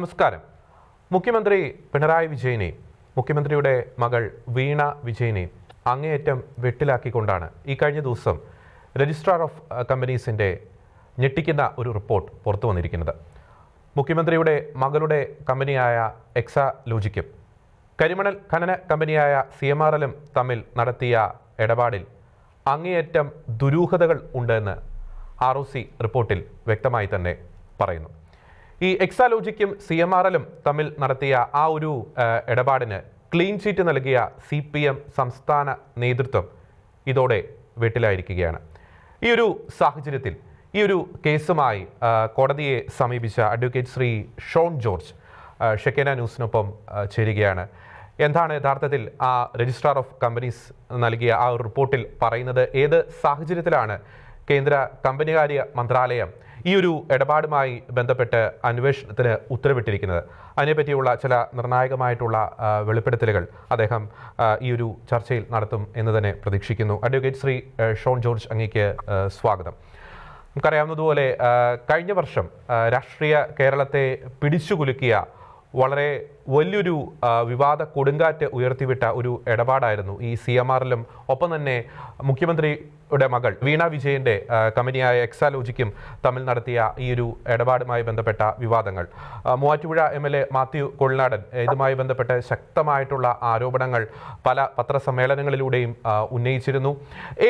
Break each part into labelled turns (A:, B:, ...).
A: നമസ്കാരം. മുഖ്യമന്ത്രി പിണറായി വിജയനെ മുഖ്യമന്ത്രിയുടെ മകൾ വീണ വിജയനെ അങ്ങേയറ്റം വെട്ടിലാക്കിക്കൊണ്ടാണ് ഈ കഴിഞ്ഞ ദിവസം രജിസ്ട്രാർ ഓഫ് കമ്പനീസിന്റെ ഞെട്ടിക്കുന്ന ഒരു റിപ്പോർട്ട് പുറത്തു വന്നിരിക്കുന്നത്. മുഖ്യമന്ത്രിയുടെ മകളുടെ കമ്പനിയായ എക്സ ലോജിക്കും കരിമണൽ ഖനന കമ്പനിയായ സി എം ആർ എല്ലും തമ്മിൽ നടത്തിയ ഇടപാടിൽ അങ്ങേയറ്റം ദുരൂഹതകൾ ഉണ്ടെന്ന് ആർ ഒ സി റിപ്പോർട്ടിൽ വ്യക്തമായി തന്നെ പറയുന്നു. ഈ എക്സാലോജിക്കും സി എം ആർ എല്ലും തമ്മിൽ നടത്തിയ ആ ഒരു ഇടപാടിന് ക്ലീൻ ചീറ്റ് നൽകിയ സി പി എം സംസ്ഥാന നേതൃത്വം ഇതോടെ വീട്ടിലായിരിക്കുകയാണ്. ഈ ഒരു സാഹചര്യത്തിൽ ഈ ഒരു കേസുമായി കോടതിയെ സമീപിച്ച അഡ്വക്കേറ്റ് ശ്രീ ഷോൺ ജോർജ് ഷെക്കേന ന്യൂസിനൊപ്പം ചേരുകയാണ്. എന്താണ് യഥാർത്ഥത്തിൽ ആ രജിസ്ട്രാർ ഓഫ് കമ്പനീസ് നൽകിയ ആ റിപ്പോർട്ടിൽ പറയുന്നത്? ഏത് സാഹചര്യത്തിലാണ് കേന്ദ്ര കമ്പനികാര്യ മന്ത്രാലയം ഈ ഒരു ഇടപാടുമായി ബന്ധപ്പെട്ട് അന്വേഷണത്തിന് ഉത്തരവിട്ടിരിക്കുന്നത്. അതിനെപ്പറ്റിയുള്ള ചില നിർണായകമായിട്ടുള്ള വെളിപ്പെടുത്തലുകൾ അദ്ദേഹം ഈ ഒരു ചർച്ചയിൽ നടത്തും എന്ന് തന്നെ പ്രതീക്ഷിക്കുന്നു. അഡ്വക്കേറ്റ് ശ്രീ ഷോൺ ജോർജ് അങ്ങേക്ക് സ്വാഗതം. നമുക്കറിയാവുന്നതുപോലെ കഴിഞ്ഞ വർഷം രാഷ്ട്രീയ കേരളത്തെ പിടിച്ചുകുലുക്കിയ വളരെ വലിയൊരു വിവാദ കൊടുങ്കാറ്റ് ഉയർത്തിവിട്ട ഒരു ഇടപാടായിരുന്നു ഈ സി എം ആറിലും. ഒപ്പം തന്നെ മുഖ്യമന്ത്രിയുടെ മകൾ വീണ വിജയന്റെ കമ്പനിയായ എക്സാലോജിക്കും തമ്മിൽ നടത്തിയ ഈ ഒരു ഇടപാടുമായി ബന്ധപ്പെട്ട വിവാദങ്ങൾ. Muvattupuzha M L A Mathew Kolladan ഇതുമായി ബന്ധപ്പെട്ട് ശക്തമായിട്ടുള്ള ആരോപണങ്ങൾ പല പത്രസമ്മേളനങ്ങളിലൂടെയും ഉന്നയിച്ചിരുന്നു.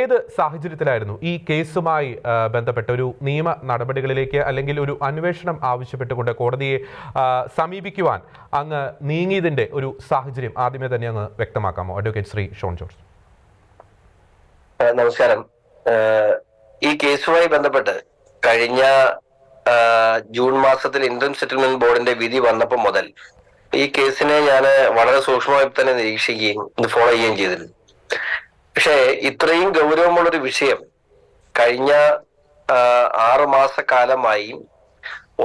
A: ഏത് സാഹചര്യത്തിലായിരുന്നു ഈ കേസുമായി ബന്ധപ്പെട്ട ഒരു നിയമ നടപടികളിലേക്ക് അല്ലെങ്കിൽ ഒരു അന്വേഷണം ആവശ്യപ്പെട്ടുകൊണ്ട് കോടതിയെ സമീപിക്കുവാൻ അങ്ങ് നീങ്ങിയതിന്റെ ഒരു സാഹചര്യം ആദ്യമേ തന്നെ അങ്ങ് വ്യക്തമാക്കാമോ? അഡ്വക്കേറ്റ് ശ്രീ ഷോൺ ജോർജ്.
B: നമസ്കാരം. ഈ കേസുമായി ബന്ധപ്പെട്ട് കഴിഞ്ഞ ജൂൺ മാസത്തിൽ ഇന്ത്യൻ സെറ്റിൽമെന്റ് ബോർഡിന്റെ വിധി വന്നപ്പോൾ മുതൽ ഈ കേസിനെ ഞാൻ വളരെ സൂക്ഷ്മമായി തന്നെ നിരീക്ഷിക്കുകയും ഇത് ഫോളോ ചെയ്യുകയും ചെയ്തിരുന്നു. പക്ഷേ ഇത്രയും ഗൗരവമുള്ളൊരു വിഷയം കഴിഞ്ഞ ആറ് മാസക്കാലമായി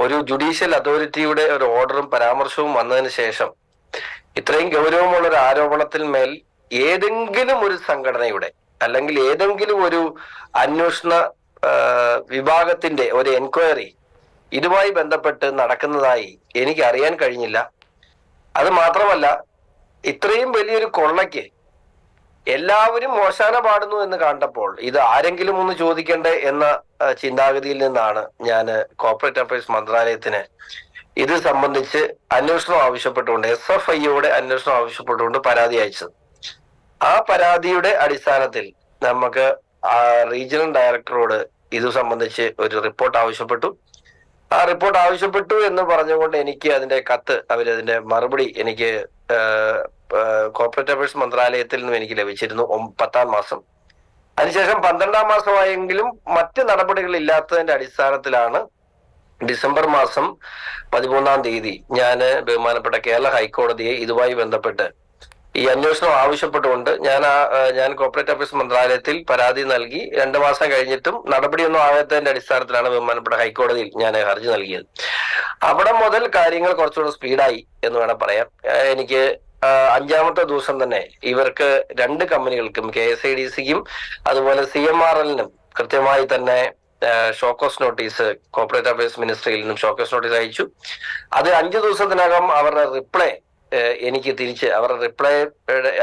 B: ഒരു ജുഡീഷ്യൽ അതോറിറ്റിയുടെ ഒരു ഓർഡറും പരാമർശവും വന്നതിന് ശേഷം ഇത്രയും ഗൗരവമുള്ള ഒരു ആരോപണത്തിൽ മേൽ ഏതെങ്കിലും ഒരു സംഘടനയുടെ അല്ലെങ്കിൽ ഏതെങ്കിലും ഒരു അന്വേഷണ വിഭാഗത്തിന്റെ ഒരു എൻക്വയറി ഇതുമായി ബന്ധപ്പെട്ട് നടക്കുന്നതായി എനിക്ക് അറിയാൻ കഴിഞ്ഞില്ല. അത് മാത്രമല്ല ഇത്രയും വലിയൊരു കൊള്ളയ്ക്ക് എല്ലാവരും മോശാന പാടുന്നു എന്ന് കണ്ടപ്പോൾ ഇത് ആരെങ്കിലും ഒന്ന് ചോദിക്കണ്ടേ എന്ന ചിന്താഗതിയിൽ നിന്നാണ് ഞാൻ കോർപ്പറേറ്റ് അഫയേഴ്സ് മന്ത്രാലയത്തിന് ഇത് സംബന്ധിച്ച് അന്വേഷണം ആവശ്യപ്പെട്ടുകൊണ്ട് എസ് എഫ് ഐയോടെ അന്വേഷണം ആവശ്യപ്പെട്ടുകൊണ്ട് പരാതി അയച്ചത്. ആ പരാതിയുടെ അടിസ്ഥാനത്തിൽ നമുക്ക് ആ റീജിയണൽ ഡയറക്ടറോട് ഇത് സംബന്ധിച്ച് ഒരു റിപ്പോർട്ട് ആവശ്യപ്പെട്ടു. ആ റിപ്പോർട്ട് ആവശ്യപ്പെട്ടു എന്ന് പറഞ്ഞുകൊണ്ട് എനിക്ക് അതിന്റെ കത്ത് അവരതിന്റെ മറുപടി എനിക്ക് കോർപ്പറേറ്റ് അഫയേഴ്സ് മന്ത്രാലയത്തിൽ നിന്നും എനിക്ക് ലഭിച്ചിരുന്നു പത്താം മാസം. അതിനുശേഷം പന്ത്രണ്ടാം മാസമായെങ്കിലും മറ്റ് നടപടികൾ ഇല്ലാത്തതിന്റെ അടിസ്ഥാനത്തിലാണ് ഡിസംബർ മാസം പതിമൂന്നാം തീയതി ഞാൻ ബഹുമാനപ്പെട്ട കേരള ഹൈക്കോടതിയെ ഇതുമായി ബന്ധപ്പെട്ട് ഈ അന്വേഷണം ആവശ്യപ്പെട്ടുകൊണ്ട് ഞാൻ ആ ഞാൻ കോർപ്പറേറ്റ് ഓഫീസ് മന്ത്രാലയത്തിൽ പരാതി നൽകി. രണ്ടു മാസം കഴിഞ്ഞിട്ടും നടപടിയൊന്നും ആകാത്തതിന്റെ അടിസ്ഥാനത്തിലാണ് ബഹുമാനപ്പെട്ട ഹൈക്കോടതിയിൽ ഞാൻ ഹർജി നൽകിയത്. അവിടെ മുതൽ കാര്യങ്ങൾ കുറച്ചുകൂടെ സ്പീഡായി എന്ന് വേണം പറയാം എനിക്ക് അഞ്ചാമത്തെ ദിവസം തന്നെ ഇവർക്ക് രണ്ട് കമ്പനികൾക്കും കെ എസ് ഐ ഡി സിക്കും അതുപോലെ സി എം ആർ എല്ലിനും കൃത്യമായി തന്നെ show cause notice corporate affairs മിനിസ്ട്രിയിൽ നിന്നും ഷോക്കോസ് നോട്ടീസ് അയച്ചു. അത് അഞ്ചു ദിവസത്തിനകം അവരുടെ റിപ്ലൈ എനിക്ക് തിരിച്ച് അവർ റിപ്ലൈ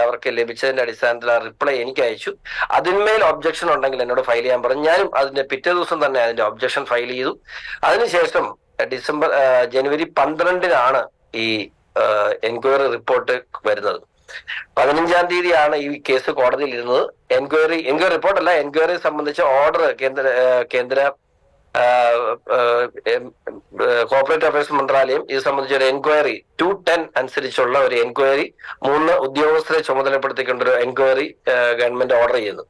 B: അവർക്ക് ലഭിച്ചതിന്റെ അടിസ്ഥാനത്തിൽ ആ റിപ്ലൈ എനിക്ക് അയച്ചു. അതിന്മേൽ ഒബ്ജക്ഷൻ ഉണ്ടെങ്കിൽ എന്നോട് ഫയൽ ചെയ്യാൻ പറഞ്ഞു. ഞാനും അതിന്റെ പിറ്റേ ദിവസം തന്നെ അതിന്റെ ഒബ്ജക്ഷൻ ഫയൽ ചെയ്തു. അതിനുശേഷം ഡിസംബർ ജനുവരി പന്ത്രണ്ടിനാണ് ഈ എൻക്വയറി റിപ്പോർട്ട് വരുന്നത്. പതിനഞ്ചാം തീയതിയാണ് ഈ കേസ് കോടതിയിൽ ഇരുന്നത്. എൻക്വയറി എൻക്വയറി റിപ്പോർട്ടല്ല എൻക്വയറി സംബന്ധിച്ച ഓർഡർ കേന്ദ്ര കേന്ദ്ര കോർപ്പറേറ്റ് അഫയേഴ്സ് മന്ത്രാലയം ഇത് സംബന്ധിച്ച ഒരു എൻക്വയറി ടു ടെൻ അനുസരിച്ചുള്ള ഒരു എൻക്വയറി മൂന്ന് ഉദ്യോഗസ്ഥരെ ചുമതലപ്പെടുത്തിക്കൊണ്ട് ഒരു എൻക്വയറി ഗവൺമെന്റ് ഓർഡർ ചെയ്യുന്നു.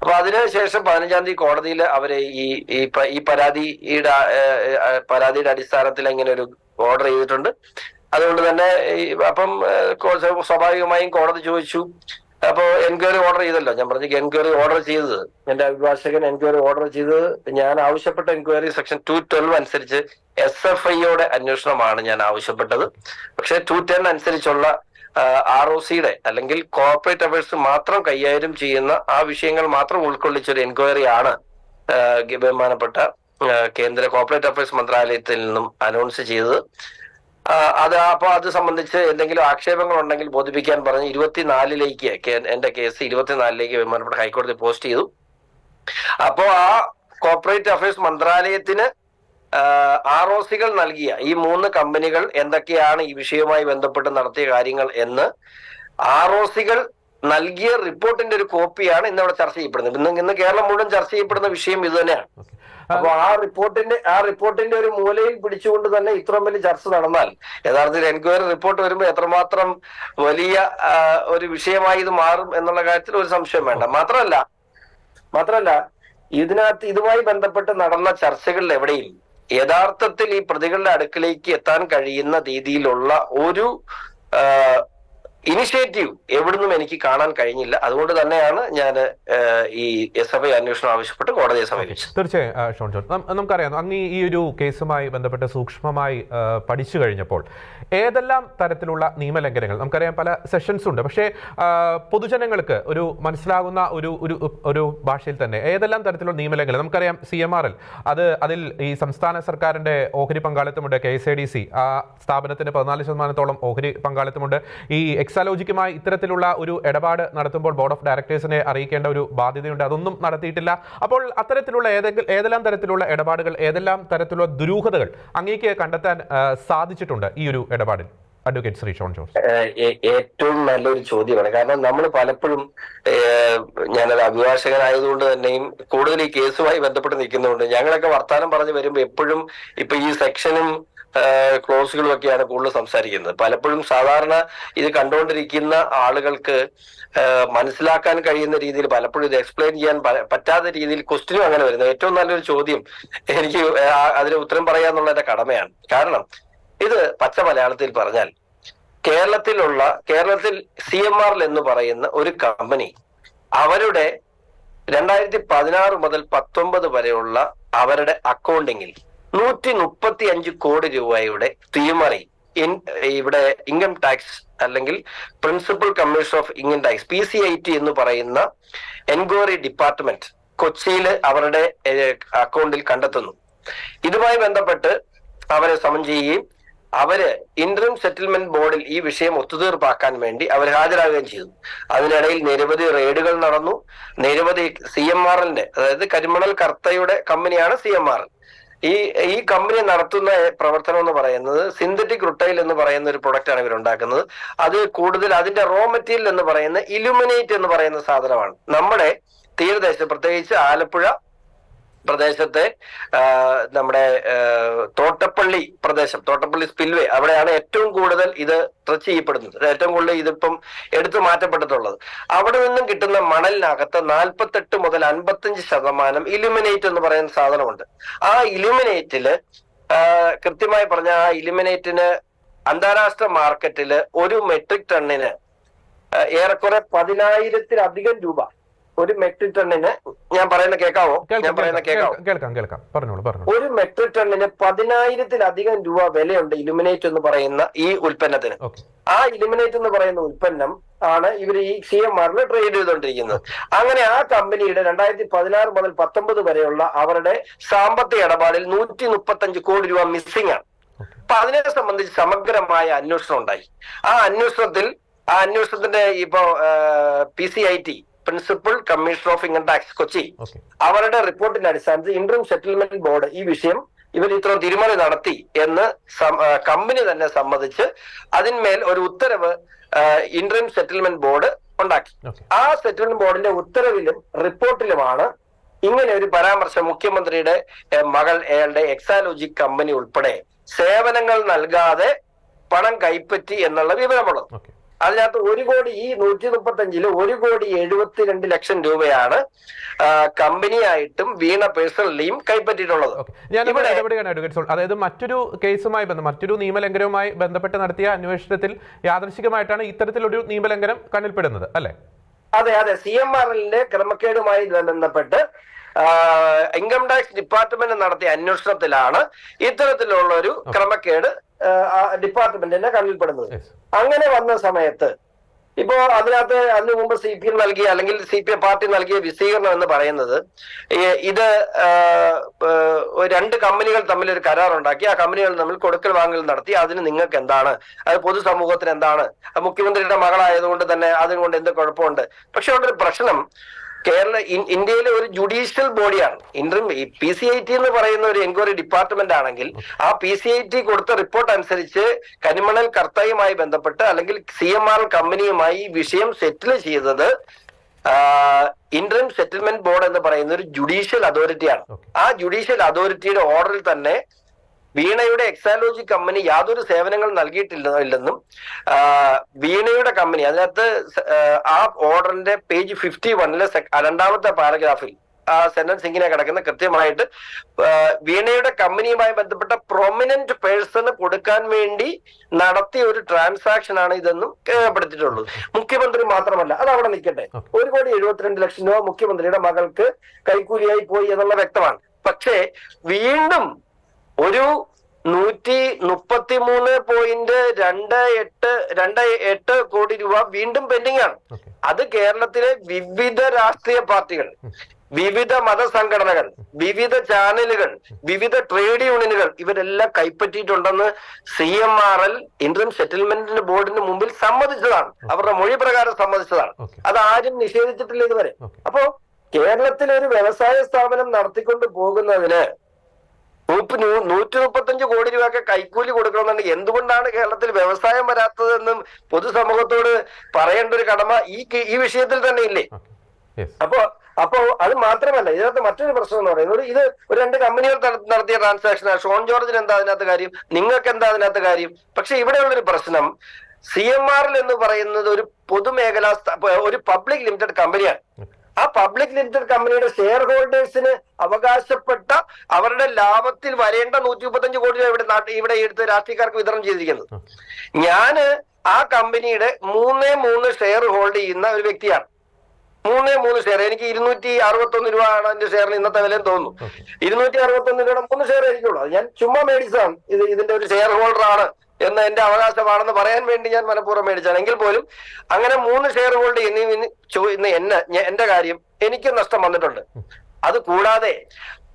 B: അപ്പൊ അതിനുശേഷം പതിനഞ്ചാം തീയതി കോടതിയിൽ അവരെ ഈ ഈ പരാതിയുടെ പരാതിയുടെ അടിസ്ഥാനത്തിൽ ഇങ്ങനെ ഒരു ഓർഡർ ചെയ്തിട്ടുണ്ട്. അതുകൊണ്ട് തന്നെ അപ്പം സ്വാഭാവികമായും കോടതി ചോദിച്ചു. അപ്പോ എൻക്വയറി ഓർഡർ ചെയ്തല്ലോ. ഞാൻ പറഞ്ഞു എൻക്വയറി ഓർഡർ ചെയ്തത്. എന്റെ അഭിഭാഷകൻ എൻക്വയറി ഓർഡർ ചെയ്തത്. ഞാൻ ആവശ്യപ്പെട്ട എൻക്വയറി സെക്ഷൻ ടു ട്വൽവ് അനുസരിച്ച് എസ് എഫ് ഐയുടെ അന്വേഷണമാണ് ഞാൻ ആവശ്യപ്പെട്ടത്. പക്ഷെ ടു ടെൻ അനുസരിച്ചുള്ള ആർ ഒ സിയുടെ അല്ലെങ്കിൽ കോർപ്പറേറ്റ് അഫയേഴ്സ് മാത്രം കൈകാര്യം ചെയ്യുന്ന ആ വിഷയങ്ങൾ മാത്രം ഉൾക്കൊള്ളിച്ചൊരു എൻക്വയറി ആണ് ബഹുമാനപ്പെട്ട കേന്ദ്ര കോർപ്പറേറ്റ് അഫയേഴ്സ് മന്ത്രാലയത്തിൽ നിന്നും അനൗൺസ് ചെയ്തത്. അത് അപ്പോൾ അത് സംബന്ധിച്ച് എന്തെങ്കിലും ആക്ഷേപങ്ങൾ ഉണ്ടെങ്കിൽ ബോധിപ്പിക്കാൻ പറഞ്ഞ് ഇരുപത്തിനാലിലേക്ക് എന്റെ കേസ് ഇരുപത്തിനാലിലേക്ക് ബഹുമാനപ്പെട്ട ഹൈക്കോടതി പോസ്റ്റ് ചെയ്തു. അപ്പോ ആ കോർപ്പറേറ്റ് അഫയേഴ്സ് മന്ത്രാലയത്തിന് ആർ ഒ സികൾ നൽകിയ ഈ മൂന്ന് കമ്പനികൾ എന്തൊക്കെയാണ് ഈ വിഷയവുമായി ബന്ധപ്പെട്ട് നടത്തിയ കാര്യങ്ങൾ എന്ന് ആർ ഒ സികൾ നൽകിയ റിപ്പോർട്ടിന്റെ ഒരു കോപ്പിയാണ് ഇന്ന് അവിടെ ചർച്ച ചെയ്യപ്പെടുന്നത്. ഇന്ന് ഇന്ന് കേരളം മുഴുവൻ ചർച്ച ചെയ്യപ്പെടുന്ന വിഷയം ഇത് തന്നെയാണ് അപ്പൊ ആ റിപ്പോർട്ടിന്റെ ആ റിപ്പോർട്ടിന്റെ ഒരു മൂലയിൽ പിടിച്ചുകൊണ്ട് തന്നെ ഇത്രയും വലിയ ചർച്ച നടന്നാൽ യഥാർത്ഥത്തിൽ എൻക്വയറി റിപ്പോർട്ട് വരുമ്പോൾ എത്രമാത്രം വലിയ ഒരു വിഷയമായി ഇത് മാറും എന്നുള്ള കാര്യത്തിൽ ഒരു സംശയം വേണ്ട. മാത്രമല്ല മാത്രമല്ല ഇതിനകത്ത് ഇതുമായി ബന്ധപ്പെട്ട് നടന്ന ചർച്ചകളിൽ എവിടെയും യഥാർത്ഥത്തിൽ ഈ പ്രതികളുടെ അടുക്കിലേക്ക് എത്താൻ കഴിയുന്ന രീതിയിലുള്ള ഒരു ഇനിഷ്യേറ്റീവ് എവിടുന്നും എനിക്ക് കാണാൻ കഴിഞ്ഞില്ല. അതുകൊണ്ട് തന്നെയാണ് ഞാൻ ഈ എസ് എഫ് ഐ അന്വേഷണം ആവശ്യപ്പെട്ട് കോടതിയെ സമീപിച്ചത്.
A: തീർച്ചയായും ആ, ഷോൺ ജോൺ. നമുക്കറിയാം അങ്ങ് ഈ ഒരു കേസുമായി ബന്ധപ്പെട്ട് സൂക്ഷ്മമായി പഠിച്ചു കഴിഞ്ഞപ്പോൾ ഏതെല്ലാം തരത്തിലുള്ള നിയമലംഘനങ്ങൾ നമുക്കറിയാം പല സെഷൻസ് ഉണ്ട്. പക്ഷേ പൊതുജനങ്ങൾക്ക് ഒരു മനസ്സിലാകുന്ന ഒരു ഒരു ഒരു ഭാഷയിൽ തന്നെ ഏതെല്ലാം തരത്തിലുള്ള നിയമലംഘനം നമുക്കറിയാം സി എം ആർ എൽ അത് അതിൽ ഈ സംസ്ഥാന സർക്കാരിന്റെ ഓഹരി പങ്കാളിത്തമുണ്ട് K S A D C ആ സ്ഥാപനത്തിന് പതിനാല് ശതമാനത്തോളം ഓഹരി പങ്കാളിത്തമുണ്ട്. ഈ എക്സാലോജിക്കുമായി ഇത്തരത്തിലുള്ള ഒരു ഇടപാട് നടത്തുമ്പോൾ ബോർഡ് ഓഫ് ഡയറക്ടേഴ്സിനെ അറിയിക്കേണ്ട ഒരു ബാധ്യതയുണ്ട്. അതൊന്നും നടത്തിയിട്ടില്ല. അപ്പോൾ അത്തരത്തിലുള്ള ഏതെങ്കിലും ഏതെല്ലാം തരത്തിലുള്ള ഇടപാടുകൾ ഏതെല്ലാം തരത്തിലുള്ള ദുരൂഹതകൾ അങ്ങേക്ക് കണ്ടെത്താൻ സാധിച്ചിട്ടുണ്ട് ഈ ഒരു ഇടപാടിൽ? അഡ്വക്കേറ്റ് ശ്രീ ഷോൺ
B: ഏറ്റവും നല്ലൊരു ചോദ്യമാണ്. കാരണം നമ്മൾ പലപ്പോഴും ഞാനത് അഭിഭാഷകനായതുകൊണ്ട് തന്നെയും കൂടുതൽ ഈ കേസുമായി ബന്ധപ്പെട്ട് നിൽക്കുന്നതുകൊണ്ട് ഞങ്ങളൊക്കെ വർത്താനം പറഞ്ഞു വരുമ്പോൾ എപ്പോഴും ഇപ്പൊ ഈ സെക്ഷനും ക്ലോസുകളും ഒക്കെയാണ് കൂടുതൽ സംസാരിക്കുന്നത്. പലപ്പോഴും സാധാരണ ഇത് കണ്ടുകൊണ്ടിരിക്കുന്ന ആളുകൾക്ക് മനസ്സിലാക്കാൻ കഴിയുന്ന രീതിയിൽ പലപ്പോഴും ഇത് എക്സ്പ്ലെയിൻ ചെയ്യാൻ പറ്റാത്ത രീതിയിൽ ക്വസ്റ്റ്യനും അങ്ങനെ വരുന്നത്. ഏറ്റവും നല്ലൊരു ചോദ്യം എനിക്ക് അതിന് ഉത്തരം പറയാന്നുള്ള എന്റെ കടമയാണ്. കാരണം ഇത് പച്ച മലയാളത്തിൽ പറഞ്ഞാൽ കേരളത്തിലുള്ള കേരളത്തിൽ സി എം ആർ എന്ന് പറയുന്ന ഒരു കമ്പനി അവരുടെ രണ്ടായിരത്തി പതിനാറ് മുതൽ പത്തൊമ്പത് വരെയുള്ള അവരുടെ അക്കൗണ്ടിങ്ങിൽ നൂറ്റി മുപ്പത്തി അഞ്ച് കോടി രൂപയുടെ തിരിമറി ഇൻ ഇവിടെ ഇൻകം ടാക്സ് അല്ലെങ്കിൽ principal commission of income tax P C I T എന്ന് പറയുന്ന എൻക്വയറി ഡിപ്പാർട്ട്മെന്റ് കൊച്ചിയിൽ അവരുടെ അക്കൗണ്ടിൽ കണ്ടെത്തുന്നു. ഇതുമായി ബന്ധപ്പെട്ട് അവരെ സമൻ ചെയ്യുകയും അവർ ഇന്റർം സെറ്റിൽമെന്റ് ബോർഡിൽ ഈ വിഷയം ഒത്തുതീർപ്പാക്കാൻ വേണ്ടി അവർ ഹാജരാകുകയും ചെയ്തു. അതിനിടയിൽ നിരവധി റെയ്ഡുകൾ നടന്നു. നിരവധി സി എം അതായത് കരിമണൽ കർത്തയുടെ കമ്പനിയാണ് സി എം ആർ ഈ ഈ കമ്പനി നടത്തുന്ന പ്രവർത്തനം എന്ന് പറയുന്നത് സിന്തറ്റിക് റുട്ടൈൽ എന്ന് പറയുന്ന ഒരു പ്രൊഡക്റ്റ് ആണ് ഇവർ ഉണ്ടാക്കുന്നത്. അത് കൂടുതൽ അതിന്റെ റോ മെറ്റീരിയൽ എന്ന് പറയുന്ന ഇലുമിനേറ്റ് എന്ന് പറയുന്ന സാധനമാണ്. നമ്മുടെ തീരദേശത്ത് പ്രത്യേകിച്ച് ആലപ്പുഴ പ്രദേശത്തെ നമ്മുടെ തോട്ടപ്പള്ളി പ്രദേശം തോട്ടപ്പള്ളി സ്പിൽവേ അവിടെയാണ് ഏറ്റവും കൂടുതൽ ഇത് സ്ട്രെച്ച് ചെയ്യപ്പെടുന്നത്. ഏറ്റവും കൂടുതൽ ഇതിപ്പം എടുത്തു മാറ്റപ്പെട്ടിട്ടുള്ളത്. അവിടെ നിന്നും കിട്ടുന്ന മണലിനകത്ത് നാൽപ്പത്തെട്ട് മുതൽ അൻപത്തഞ്ച് ശതമാനം ഇലുമിനേറ്റ് എന്ന് പറയുന്ന സാധനമുണ്ട്. ആ ഇലുമിനേറ്റിൽ കൃത്യമായി പറഞ്ഞ ആ ഇലുമിനേറ്റിന് അന്താരാഷ്ട്ര മാർക്കറ്റിൽ ഒരു മെട്രിക് ടണ്ണിന് ഏറെക്കുറെ പതിനായിരത്തിലധികം രൂപ ഒരു മെട്രിക് ടണ്ണിന് ഞാൻ പറയുന്ന കേൾക്കാവോ? ഞാൻ പറയുന്ന കേൾക്കാവോ?
A: കേൾക്കാം കേൾക്കാം കേൾക്കാം. പറഞ്ഞോളൂ പറഞ്ഞു
B: ഒരു മെട്രിക് ടണ്ണിന് പതിനായിരത്തിലധികം രൂപ വിലയുണ്ട് ഇലുമിനേറ്റ് എന്ന് പറയുന്ന ഈ ഉൽപ്പന്നത്തിന്. ആ ഇലുമിനേറ്റ് എന്ന് പറയുന്ന ഉൽപ്പന്നം ആണ് ഇവർ ഈ സി എം ആറിൽ ട്രേഡ് ചെയ്തുകൊണ്ടിരിക്കുന്നത്. അങ്ങനെ ആ കമ്പനിയുടെ രണ്ടായിരത്തി പതിനാറ് മുതൽ പത്തൊമ്പത് വരെയുള്ള അവരുടെ സാമ്പത്തിക ഇടപാടിൽ നൂറ്റി മുപ്പത്തഞ്ച് കോടി രൂപ മിസ്സിംഗ് ആണ്. അപ്പൊ അതിനെ സംബന്ധിച്ച് സമഗ്രമായ അന്വേഷണം ഉണ്ടായി. ആ അന്വേഷണത്തിൽ ആ അന്വേഷണത്തിന്റെ ഇപ്പോ P C I T principal commissioner of income tax Kochi അവരുടെ റിപ്പോർട്ടിന്റെ അടിസ്ഥാനത്തിൽ ഇന്റർം സെറ്റിൽമെന്റ് ബോർഡ് ഈ വിഷയം ഇവർ ഇത്ര തിരുമറി നടത്തി എന്ന് കമ്പനി തന്നെ സമ്മതിച്ച് അതിന്മേൽ ഒരു ഉത്തരവ് ഇന്റർം സെറ്റിൽമെന്റ് ബോർഡ് ഉണ്ടാക്കി. ആ സെറ്റിൽമെന്റ് ബോർഡിന്റെ ഉത്തരവിലും റിപ്പോർട്ടിലുമാണ് ഇങ്ങനെ ഒരു പരാമർശം മുഖ്യമന്ത്രിയുടെ മകൾ അയാളുടെ എക്സാലോജിക് കമ്പനി ഉൾപ്പെടെ സേവനങ്ങൾ നൽകാതെ പണം കൈപ്പറ്റി എന്നുള്ള വിവരമുള്ളത്. അതിനകത്ത് ഒരു കോടി ഈ നൂറ്റി മുപ്പത്തഞ്ചിൽ ഒരു കോടി എഴുപത്തിരണ്ട് ലക്ഷം രൂപയാണ് കമ്പനിയായിട്ടും വീണ പേഴ്സണലിയും കൈപ്പറ്റിയിട്ടുള്ളത്.
A: അതായത് മറ്റൊരു കേസുമായി ബന്ധം മറ്റൊരു നിയമലംഘനവുമായി ബന്ധപ്പെട്ട് നടത്തിയ അന്വേഷണത്തിൽ യാദൃശികമായിട്ടാണ് ഇത്തരത്തിലൊരു നിയമലംഘനം കണ്ണിൽപ്പെടുന്നത് അല്ലെ?
B: അതെ അതെ. സി എം ആർ എല്ലിന്റെ ക്രമക്കേടുമായി ബന്ധപ്പെട്ട് ഇൻകം ടാക്സ് ഡിപ്പാർട്ട്മെന്റ് നടത്തിയ അന്വേഷണത്തിലാണ് ഇത്തരത്തിലുള്ള ഒരു ക്രമക്കേട് ഡിപ്പാർട്ട്മെന്റിന്റെ കണ്ണിൽപ്പെടുന്നത്. അങ്ങനെ വന്ന സമയത്ത് ഇപ്പോ അതിനകത്ത് അതിനു മുമ്പ് സി പി എം നൽകിയ അല്ലെങ്കിൽ സി പി എം പാർട്ടി നൽകിയ വിശദീകരണം എന്ന് പറയുന്നത് ഇത് രണ്ട് കമ്പനികൾ തമ്മിൽ ഒരു കരാർ ഉണ്ടാക്കി ആ കമ്പനികൾ തമ്മിൽ കൊടുക്കൽ വാങ്ങൽ നടത്തി അതിന് നിങ്ങൾക്ക് എന്താണ് അത് പൊതുസമൂഹത്തിന് എന്താണ് മുഖ്യമന്ത്രിയുടെ മകളായതുകൊണ്ട് തന്നെ അതുകൊണ്ട് എന്ത് കുഴപ്പമുണ്ട്? പക്ഷെ അവിടെ ഒരു പ്രശ്നം കേരള ഇന്ത്യയിലെ ഒരു ജുഡീഷ്യൽ ബോഡിയാണ് inter P C I T എന്ന് പറയുന്ന ഒരു എൻക്വയറി ഡിപ്പാർട്ട്മെന്റ് ആണെങ്കിൽ ആ പി സി ഐ ടി കൊടുത്ത റിപ്പോർട്ട് അനുസരിച്ച് കരിമണൽ കർത്തയുമായി ബന്ധപ്പെട്ട് അല്ലെങ്കിൽ സി എം ആർ കമ്പനിയുമായി ഈ വിഷയം സെറ്റിൽ ചെയ്തത് ഇന്റർ സെറ്റിൽമെന്റ് ബോർഡ് എന്ന് പറയുന്ന ഒരു ജുഡീഷ്യൽ അതോറിറ്റിയാണ്. ആ ജുഡീഷ്യൽ അതോറിറ്റിയുടെ ഓർഡറിൽ തന്നെ വീണയുടെ എക്സാലോജി കമ്പനി യാതൊരു സേവനങ്ങൾ നൽകിയിട്ടില്ല ഇല്ലെന്നും വീണയുടെ കമ്പനി അതിനകത്ത് ആ, ഓർഡറിന്റെ പേജ് ഫിഫ്റ്റി വണ്ണിലെ രണ്ടാമത്തെ പാരഗ്രാഫിൽ ആ സെന്റൻസ് ഇങ്ങനെ കിടക്കുന്ന കൃത്യമായിട്ട് വീണയുടെ കമ്പനിയുമായി ബന്ധപ്പെട്ട പ്രൊമിനന്റ് പേഴ്സണ് കൊടുക്കാൻ വേണ്ടി നടത്തിയ ഒരു ട്രാൻസാക്ഷൻ ആണ് ഇതെന്നും രേഖപ്പെടുത്തിയിട്ടുള്ളത് മുഖ്യമന്ത്രി മാത്രമല്ല അത് അവിടെ നിൽക്കട്ടെ. ഒരു കോടി എഴുപത്തിരണ്ട് ലക്ഷം രൂപ മുഖ്യമന്ത്രിയുടെ മകൾക്ക് കൈക്കൂലിയായി പോയി എന്നുള്ള വ്യക്തമാണ്. പക്ഷേ വീണ്ടും ഒരു നൂറ്റി മുപ്പത്തി മൂന്ന് പോയിന്റ് രണ്ട് എട്ട് രണ്ട് എട്ട് കോടി രൂപ വീണ്ടും പെൻഡിംഗ് ആണ്. അത് കേരളത്തിലെ വിവിധ രാഷ്ട്രീയ പാർട്ടികൾ വിവിധ മതസംഘടനകൾ വിവിധ ചാനലുകൾ വിവിധ ട്രേഡ് യൂണിയനുകൾ ഇവരെല്ലാം കൈപ്പറ്റിയിട്ടുണ്ടെന്ന് C M R L interim സെറ്റിൽമെന്റിന്റെ ബോർഡിന് മുമ്പിൽ സമ്മതിച്ചതാണ്. അവരുടെ മൊഴി പ്രകാരം സമ്മതിച്ചതാണ്. അത് ആരും നിഷേധിച്ചിട്ടില്ല ഇതുവരെ. അപ്പോ കേരളത്തിലെ ഒരു വ്യവസായ സ്ഥാപനം നടത്തിക്കൊണ്ട് പോകുന്നതിന് നൂറ്റി മുപ്പത്തഞ്ച് കോടി രൂപയൊക്കെ കൈക്കൂലി കൊടുക്കണമെന്നുണ്ടെങ്കിൽ എന്തുകൊണ്ടാണ് കേരളത്തിൽ വ്യവസായം വരാത്തതെന്നും പൊതുസമൂഹത്തോട് പറയേണ്ട ഒരു കടമ ഈ ഈ വിഷയത്തിൽ തന്നെ ഇല്ലേ? അപ്പോ അപ്പോ അത് മാത്രമല്ല ഇതിനകത്ത് മറ്റൊരു പ്രശ്നം എന്ന് പറയുന്നത് ഇത് ഒരു രണ്ട് കമ്പനികൾ നട- നടത്തിയ ട്രാൻസാക്ഷനാണ് ഷോൺ ജോർജിന് എന്താ അതിനകത്ത് കാര്യം? നിങ്ങൾക്ക് എന്താ അതിനകത്ത് കാര്യം? പക്ഷെ ഇവിടെയുള്ളൊരു പ്രശ്നം സി എം ആറിൽ എന്ന് പറയുന്നത് ഒരു പൊതുമേഖലാ ഒരു പബ്ലിക് ലിമിറ്റഡ് കമ്പനിയാണ്. ആ പബ്ലിക് ലിമിറ്റഡ് കമ്പനിയുടെ ഷെയർ ഹോൾഡേഴ്സിന് അവകാശപ്പെട്ട അവരുടെ ലാഭത്തിൽ വരേണ്ട നൂറ്റി മുപ്പത്തഞ്ച് കോടി രൂപ ഇവിടെ ഇവിടെ എടുത്ത് രാഷ്ട്രീയക്കാർക്ക് വിതരണം ചെയ്തിരിക്കുന്നത്. ഞാൻ ആ കമ്പനിയുടെ മൂന്നേ മൂന്ന് ഷെയർ ഹോൾഡ് ചെയ്യുന്ന ഒരു വ്യക്തിയാണ്. മൂന്നേ മൂന്ന് ഷെയർ എനിക്ക് ഇരുന്നൂറ്റി അറുപത്തൊന്ന് രൂപ ആണ് എന്റെ ഷെയറിന് ഇന്നത്തെ വിലയും തോന്നുന്നു. ഇരുന്നൂറ്റി അറുപത്തൊന്ന് രൂപയുടെ മൂന്ന് ഷെയർ എനിക്കുള്ളൂ ഞാൻ ചുമ്മാ മേടിച്ചതാണ്. ഇത് ഇതിന്റെ ഒരു ഷെയർ ഹോൾഡർ ആണ്. എന്ന് എന്റെ അവകാശമാണെന്ന് പറയാൻ വേണ്ടി ഞാൻ മനഃപൂർവം മേടിച്ചാണ്. എങ്കിൽ പോലും അങ്ങനെ മൂന്ന് ഷെയർ ഹോൾഡ് എന്നീ എന്നെ എന്റെ കാര്യം എനിക്ക് നഷ്ടം വന്നിട്ടുണ്ട്. അത് കൂടാതെ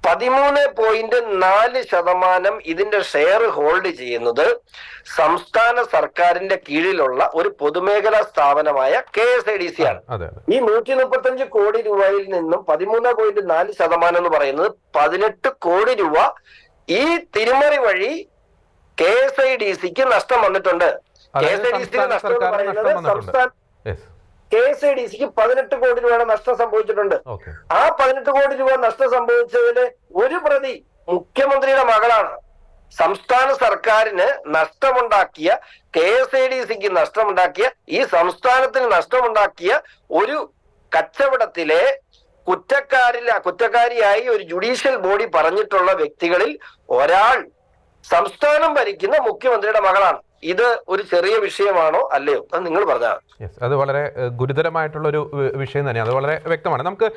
B: പതിമൂന്ന് പോയിന്റ് നാല് ശതമാനം ഇതിന്റെ ഷെയർ ഹോൾഡ് ചെയ്യുന്നത് സംസ്ഥാന സർക്കാരിന്റെ കീഴിലുള്ള ഒരു പൊതുമേഖലാ സ്ഥാപനമായ K S I D C ആണ്. ഈ നൂറ്റി മുപ്പത്തഞ്ച് കോടി രൂപയിൽ നിന്നും പതിമൂന്ന് പോയിന്റ് നാല് ശതമാനം എന്ന് പറയുന്നത് പതിനെട്ട് കോടി രൂപ ഈ തിരിമറി വഴി കെ എസ് ഐ ഡി സിക്ക് നഷ്ടം വന്നിട്ടുണ്ട്. കെ എസ് ഐ ഡി സിക്ക് നഷ്ടം എന്ന് പറയുന്നത് സംസ്ഥാന കെ എസ് ഐ ഡി സിക്ക് പതിനെട്ട് കോടി രൂപയുടെ നഷ്ടം സംഭവിച്ചിട്ടുണ്ട്. ആ പതിനെട്ട് കോടി രൂപ നഷ്ടം സംഭവിച്ചതിൽ ഒരു പ്രതി മുഖ്യമന്ത്രിയുടെ മകളാണ്. സംസ്ഥാന സർക്കാരിന് നഷ്ടമുണ്ടാക്കിയ കെ എസ് ഐ ഡി സിക്ക് നഷ്ടമുണ്ടാക്കിയ ഈ സംസ്ഥാനത്തിന് നഷ്ടമുണ്ടാക്കിയ ഒരു കച്ചവടത്തിലെ കുറ്റക്കാരില്ല കുറ്റക്കാരിയായി ഒരു ജുഡീഷ്യൽ ബോഡി പറഞ്ഞിട്ടുള്ള വ്യക്തികളിൽ ഒരാൾ സംസ്ഥാനം ഭരിക്കുന്ന മുഖ്യമന്ത്രിയുടെ മകളാണ്. ഇത് ഒരു ചെറിയ വിഷയമാണോ അല്ലയോ? അത് നിങ്ങൾ പറഞ്ഞാൽ
A: യെസ് അത് വളരെ ഗുരുതരമായിട്ടുള്ള ഒരു വിഷയം തന്നെയാണ്. അത് വളരെ വ്യക്തമാണ്. നമുക്ക്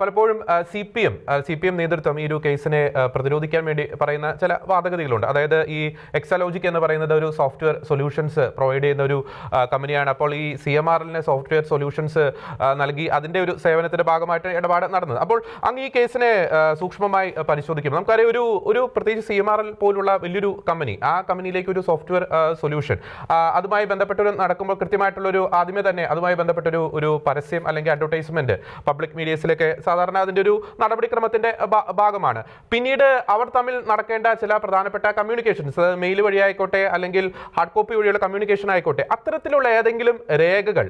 A: പലപ്പോഴും C P M C P M നേതൃത്വം ഈ ഒരു കേസിനെ പ്രതിരോധിക്കാൻ വേണ്ടി പറയുന്ന ചില വാദഗതികളുണ്ട്. അതായത് ഈ എക്സാലോജിക് എന്ന് പറയുന്നത് ഒരു സോഫ്റ്റ്വെയർ സൊല്യൂഷൻസ് പ്രൊവൈഡ് ചെയ്യുന്ന ഒരു കമ്പനിയാണ്. അപ്പോൾ ഈ സി എം ആർ എല്ലിനെ സോഫ്റ്റ്വെയർ സൊല്യൂഷൻസ് നൽകി അതിന്റെ ഒരു സേവനത്തിന്റെ ഭാഗമായിട്ട് ഇടപാട് നടന്നത്. അപ്പോൾ അങ്ങ് ഈ കേസിനെ സൂക്ഷ്മമായി പരിശോധിക്കും നമുക്കറിയാം ഒരു ഒരു പ്രത്യേകിച്ച് സി എം ആർ എൽ പോലുള്ള വലിയൊരു കമ്പനി ആ കമ്പനിയിലേക്ക് ഒരു സോഫ്റ്റ്വെയർ സൊല്യൂഷൻ അതുമായി ബന്ധപ്പെട്ടൊരു നടക്കുമ്പോൾ കൃത്യമായിട്ടുള്ളൊരു ആദ്യമേ തന്നെ അതുമായി ബന്ധപ്പെട്ടൊരു ഒരു പരസ്യം അല്ലെങ്കിൽ അഡ്വർടൈസ്മെന്റ് പബ്ലിക് മീഡിയസിലൊക്കെ സാധാരണ അതിന്റെ ഒരു നടപടിക്രമത്തിന്റെ ഭാഗമാണ്. പിന്നീട് അവർ തമ്മിൽ നടക്കേണ്ട ചില പ്രധാനപ്പെട്ട കമ്മ്യൂണിക്കേഷൻസ് മെയിൽ വഴിയായിക്കോട്ടെ അല്ലെങ്കിൽ ഹാർഡ് കോപ്പി വഴിയുള്ള കമ്മ്യൂണിക്കേഷൻ ആയിക്കോട്ടെ അത്തരത്തിലുള്ള ഏതെങ്കിലും രേഖകൾ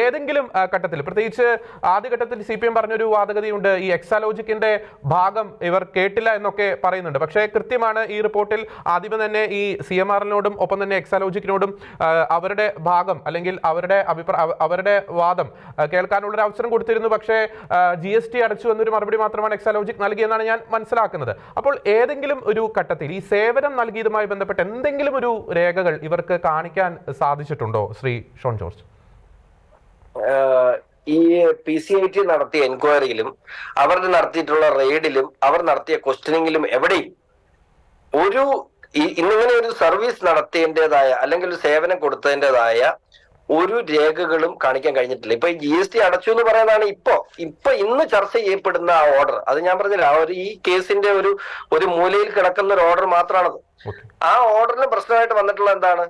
A: ഏതെങ്കിലും ഘട്ടത്തിൽ പ്രത്യേകിച്ച് ആദ്യഘട്ടത്തിൽ സി പി എം പറഞ്ഞൊരു വാദഗതിയുണ്ട് ഈ എക്സാലോജിക്കിന്റെ ഭാഗം ഇവർ കേട്ടില്ല എന്നൊക്കെ പറയുന്നുണ്ട്. പക്ഷേ കൃത്യമാണ് ഈ റിപ്പോർട്ടിൽ ആദ്യമേ തന്നെ ഈ സി എം ആറിനോടും ഒപ്പം തന്നെ എക്സാലോജിക്കിനോടും അവരുടെ ഭാഗം അല്ലെങ്കിൽ അവരുടെ അഭിപ്രായ അവരുടെ വാദം ആ, കേൾക്കാനുള്ള ഒരു അവസരം കൊടുത്തിരുന്നു. പക്ഷേ ജി എസ് ടി അടച്ചു എന്നൊരു മറുപടി മാത്രമാണ് എക്സാലോജിക് നൽകിയെന്നാണ് ഞാൻ മനസ്സിലാക്കുന്നത്. അപ്പോൾ ഏതെങ്കിലും ഒരു ഘട്ടത്തിൽ ഈ സേവനം നൽകിയതുമായി ബന്ധപ്പെട്ട് എന്തെങ്കിലും ഒരു രേഖകൾ ഇവർക്ക് കാണിക്കാൻ സാധിച്ചിട്ടുണ്ടോ ശ്രീ ഷോൺ ജോർജ്?
B: ഈ പി സി ഐ ടി നടത്തിയ എൻക്വയറിയിലും അവർ നടത്തിയിട്ടുള്ള റെയ്ഡിലും അവർ നടത്തിയ ക്വസ്റ്റ്യനിങ്ങിലും എവിടെയും ഒരു ഈ- ഇന്നിങ്ങനെ ഒരു സർവീസ് നടത്തിയതിന്റെതായ അല്ലെങ്കിൽ ഒരു സേവനം കൊടുത്തതിന്റെതായ ഒരു രേഖകളും കാണിക്കാൻ കഴിഞ്ഞിട്ടില്ല. ഇപ്പൊ ജി എസ് ടി അടച്ചു എന്ന് പറയുന്നതാണ് ഇപ്പോ. ഇപ്പൊ ഇന്ന് ചർച്ച ചെയ്യപ്പെടുന്ന ആ ഓർഡർ അത് ഞാൻ പറഞ്ഞില്ല ആ ഒരു ഈ കേസിന്റെ ഒരു ഒരു മൂലയിൽ കിടക്കുന്ന ഒരു ഓർഡർ മാത്രമാണത് ആ ഓർഡറിന് പ്രശ്നമായിട്ട് വന്നിട്ടുള്ള എന്താണ്?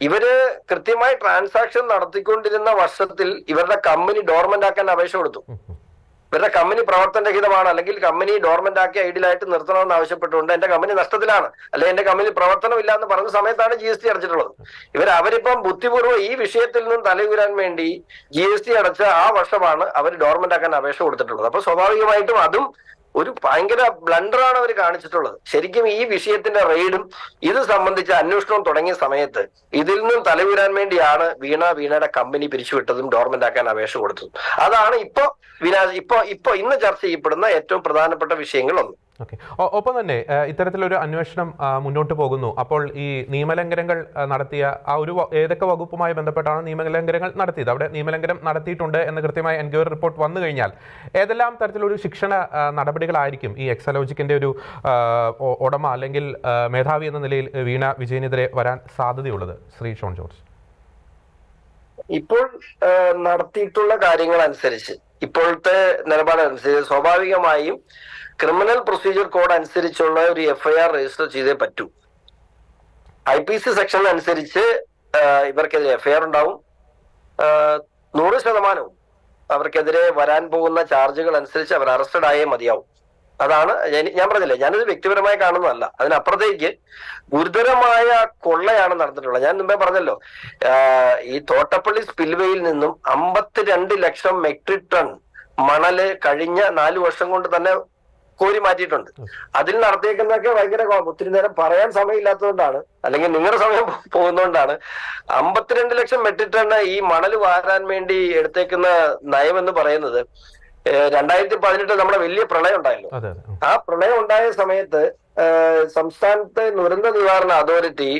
B: ഇവർ കൃത്യമായി ട്രാൻസാക്ഷൻ നടത്തിക്കൊണ്ടിരുന്ന വർഷത്തിൽ ഇവരുടെ കമ്പനി ഡോർമെന്റ് ആക്കാൻ അപേക്ഷ കൊടുത്തു. ഇവരുടെ കമ്പനി പ്രവർത്തനരഹിതമാണ് അല്ലെങ്കിൽ കമ്പനി ഡോർമെന്റ് ആക്കി ഐഡിയലായിട്ട് നിർത്തണമെന്ന് ആവശ്യപ്പെട്ടുകൊണ്ട് എന്റെ കമ്പനി നഷ്ടത്തിലാണ്. അല്ലെങ്കിൽ എന്റെ കമ്പനി പ്രവർത്തനമില്ല എന്ന് പറഞ്ഞ സമയത്താണ് ജി എസ് ടി അടച്ചിട്ടുള്ളത്. ഇവർ അവരിപ്പം ബുദ്ധിപൂർവം ഈ വിഷയത്തിൽ നിന്നും തലയുരാൻ വേണ്ടി ജി എസ് ടി അടച്ച ആ വർഷമാണ് അവർ ഡോർമെന്റ് ആക്കാൻ അപേക്ഷ കൊടുത്തിട്ടുള്ളത്. അപ്പൊ സ്വാഭാവികമായിട്ടും അതും ഒരു ഭയങ്കര ബ്ലണ്ടറാണ് അവർ കാണിച്ചിട്ടുള്ളത്. ശരിക്കും ഈ വിഷയത്തിന്റെ റെയ്ഡും ഇത് സംബന്ധിച്ച അന്വേഷണവും തുടങ്ങിയ സമയത്ത് ഇതിൽ നിന്നും തലവീരാൻ വേണ്ടിയാണ് വീണ വീണയുടെ കമ്പനി പിരിച്ചുവിട്ടതും ഡോർമെന്റ് ആക്കാൻ അപേക്ഷ കൊടുത്തതും. അതാണ് ഇപ്പോ വിനാ ഇപ്പോ ഇപ്പോ ഇന്ന് ചർച്ച ചെയ്യപ്പെടുന്ന ഏറ്റവും പ്രധാനപ്പെട്ട വിഷയങ്ങൾ ഒന്ന്
A: ഓക്കെ ഒപ്പം തന്നെ ഇത്തരത്തിലൊരു അന്വേഷണം മുന്നോട്ട് പോകുന്നു. അപ്പോൾ ഈ നിയമലംഘനങ്ങൾ നടത്തിയ ആ ഒരു ഏതൊക്കെ വകുപ്പുമായി ബന്ധപ്പെട്ടാണ് നിയമലംഘനങ്ങൾ നടത്തിയത്? അവിടെ നിയമലംഘനം നടത്തിയിട്ടുണ്ട് എന്ന കൃത്യമായ എൻക്വയറി റിപ്പോർട്ട് വന്നു കഴിഞ്ഞാൽ ഏതെല്ലാം തരത്തിലൊരു ശിക്ഷണ നടപടികളായിരിക്കും ഈ എക്സലോജിക്കിന്റെ ഒരു ഉടമ അല്ലെങ്കിൽ മേധാവി എന്ന നിലയിൽ വീണ വിജയനെതിരെ വരാൻ സാധ്യതയുള്ളത്? ശ്രീ ഷോൺ ജോർജ്.
B: ഇപ്പോൾ നടത്തിയിട്ടുള്ള കാര്യങ്ങൾ അനുസരിച്ച് ഇപ്പോഴത്തെ നിലപാടനുസരിച്ച് സ്വാഭാവികമായും ക്രിമിനൽ പ്രൊസീജിയർ കോഡ് അനുസരിച്ചുള്ള ഒരു എഫ്ഐആർ രജിസ്റ്റർ ചെയ്തേ പറ്റൂ. ഐ പി സി സെക്ഷൻ അനുസരിച്ച് ഇവർക്കെതിരെ എഫ്ഐആർ ഉണ്ടാവും. നൂറ് ശതമാനവും അവർക്കെതിരെ വരാൻ പോകുന്ന ചാർജുകൾ അനുസരിച്ച് അവർ അറസ്റ്റഡ് ആയേ മതിയാവും. അതാണ് ഞാൻ- പറഞ്ഞില്ലേ ഞാനത് വ്യക്തിപരമായി കാണുന്നതല്ല. അതിനപ്പുറത്തേക്ക് ഗുരുതരമായ കൊള്ളയാണ് നടന്നിട്ടുള്ളത്. ഞാൻ മുമ്പേ പറഞ്ഞല്ലോ ഈ തോട്ടപ്പള്ളി സ്പിൽവേയിൽ നിന്നും അമ്പത്തിരണ്ട് ലക്ഷം മെട്രിക് ടൺ മണൽ കഴിഞ്ഞ നാല് വർഷം കൊണ്ട് തന്നെ കോരി മാറ്റിയിട്ടുണ്ട്. അതിൽ നടത്തിയേക്കുന്നതൊക്കെ ഭയങ്കര ഒത്തിരി നേരം പറയാൻ സമയമില്ലാത്തതുകൊണ്ടാണ് അല്ലെങ്കിൽ നിങ്ങളുടെ സമയം പോകുന്നതുകൊണ്ടാണ് അമ്പത്തിരണ്ട് ലക്ഷം മെട്രിക് ടൺ ഈ മണൽ വാരാൻ വേണ്ടി എടുത്തേക്കുന്ന നയം എന്ന് പറയുന്നത് രണ്ടായിരത്തി പതിനെട്ട് നമ്മുടെ വലിയ പ്രളയം ഉണ്ടായല്ലോ. ആ പ്രളയം ഉണ്ടായ സമയത്ത് സംസ്ഥാനത്തെ ദുരന്ത നിവാരണ അതോറിറ്റി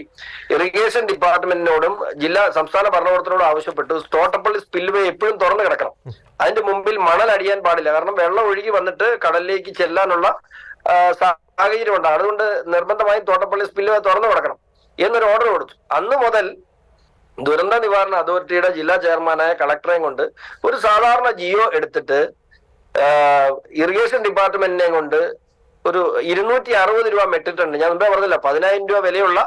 B: ഇറിഗേഷൻ ഡിപ്പാർട്ട്മെന്റിനോടും ജില്ലാ സംസ്ഥാന ഭരണകൂടത്തിനോടും ആവശ്യപ്പെട്ടു. തോട്ടപ്പള്ളി സ്പിൽവേ എപ്പോഴും തുറന്നു കിടക്കണം. അതിന്റെ മുമ്പിൽ മണൽ അടിയാൻ പാടില്ല. കാരണം വെള്ളം ഒഴുകി വന്നിട്ട് കടലിലേക്ക് ചെല്ലാനുള്ള സാഹചര്യം ഉണ്ട്. അതുകൊണ്ട് നിർബന്ധമായും തോട്ടപ്പള്ളി സ്പിൽവേ തുറന്നു കിടക്കണം എന്നൊരു ഓർഡർ കൊടുത്തു. അന്ന് മുതൽ ദുരന്ത നിവാരണ അതോറിറ്റിയുടെ ജില്ലാ ചെയർമാനായ കളക്ടറെയും കൊണ്ട് ഒരു സാധാരണ ജിയോ എടുത്തിട്ട് ഇറിഗേഷൻ ഡിപ്പാർട്ട്മെന്റിനെ കൊണ്ട് ഒരു ഇരുന്നൂറ്റി അറുപത് രൂപ മെട്രിക് ടൺ ഞാൻ മുമ്പേ പറഞ്ഞില്ല പതിനായിരം രൂപ വിലയുള്ള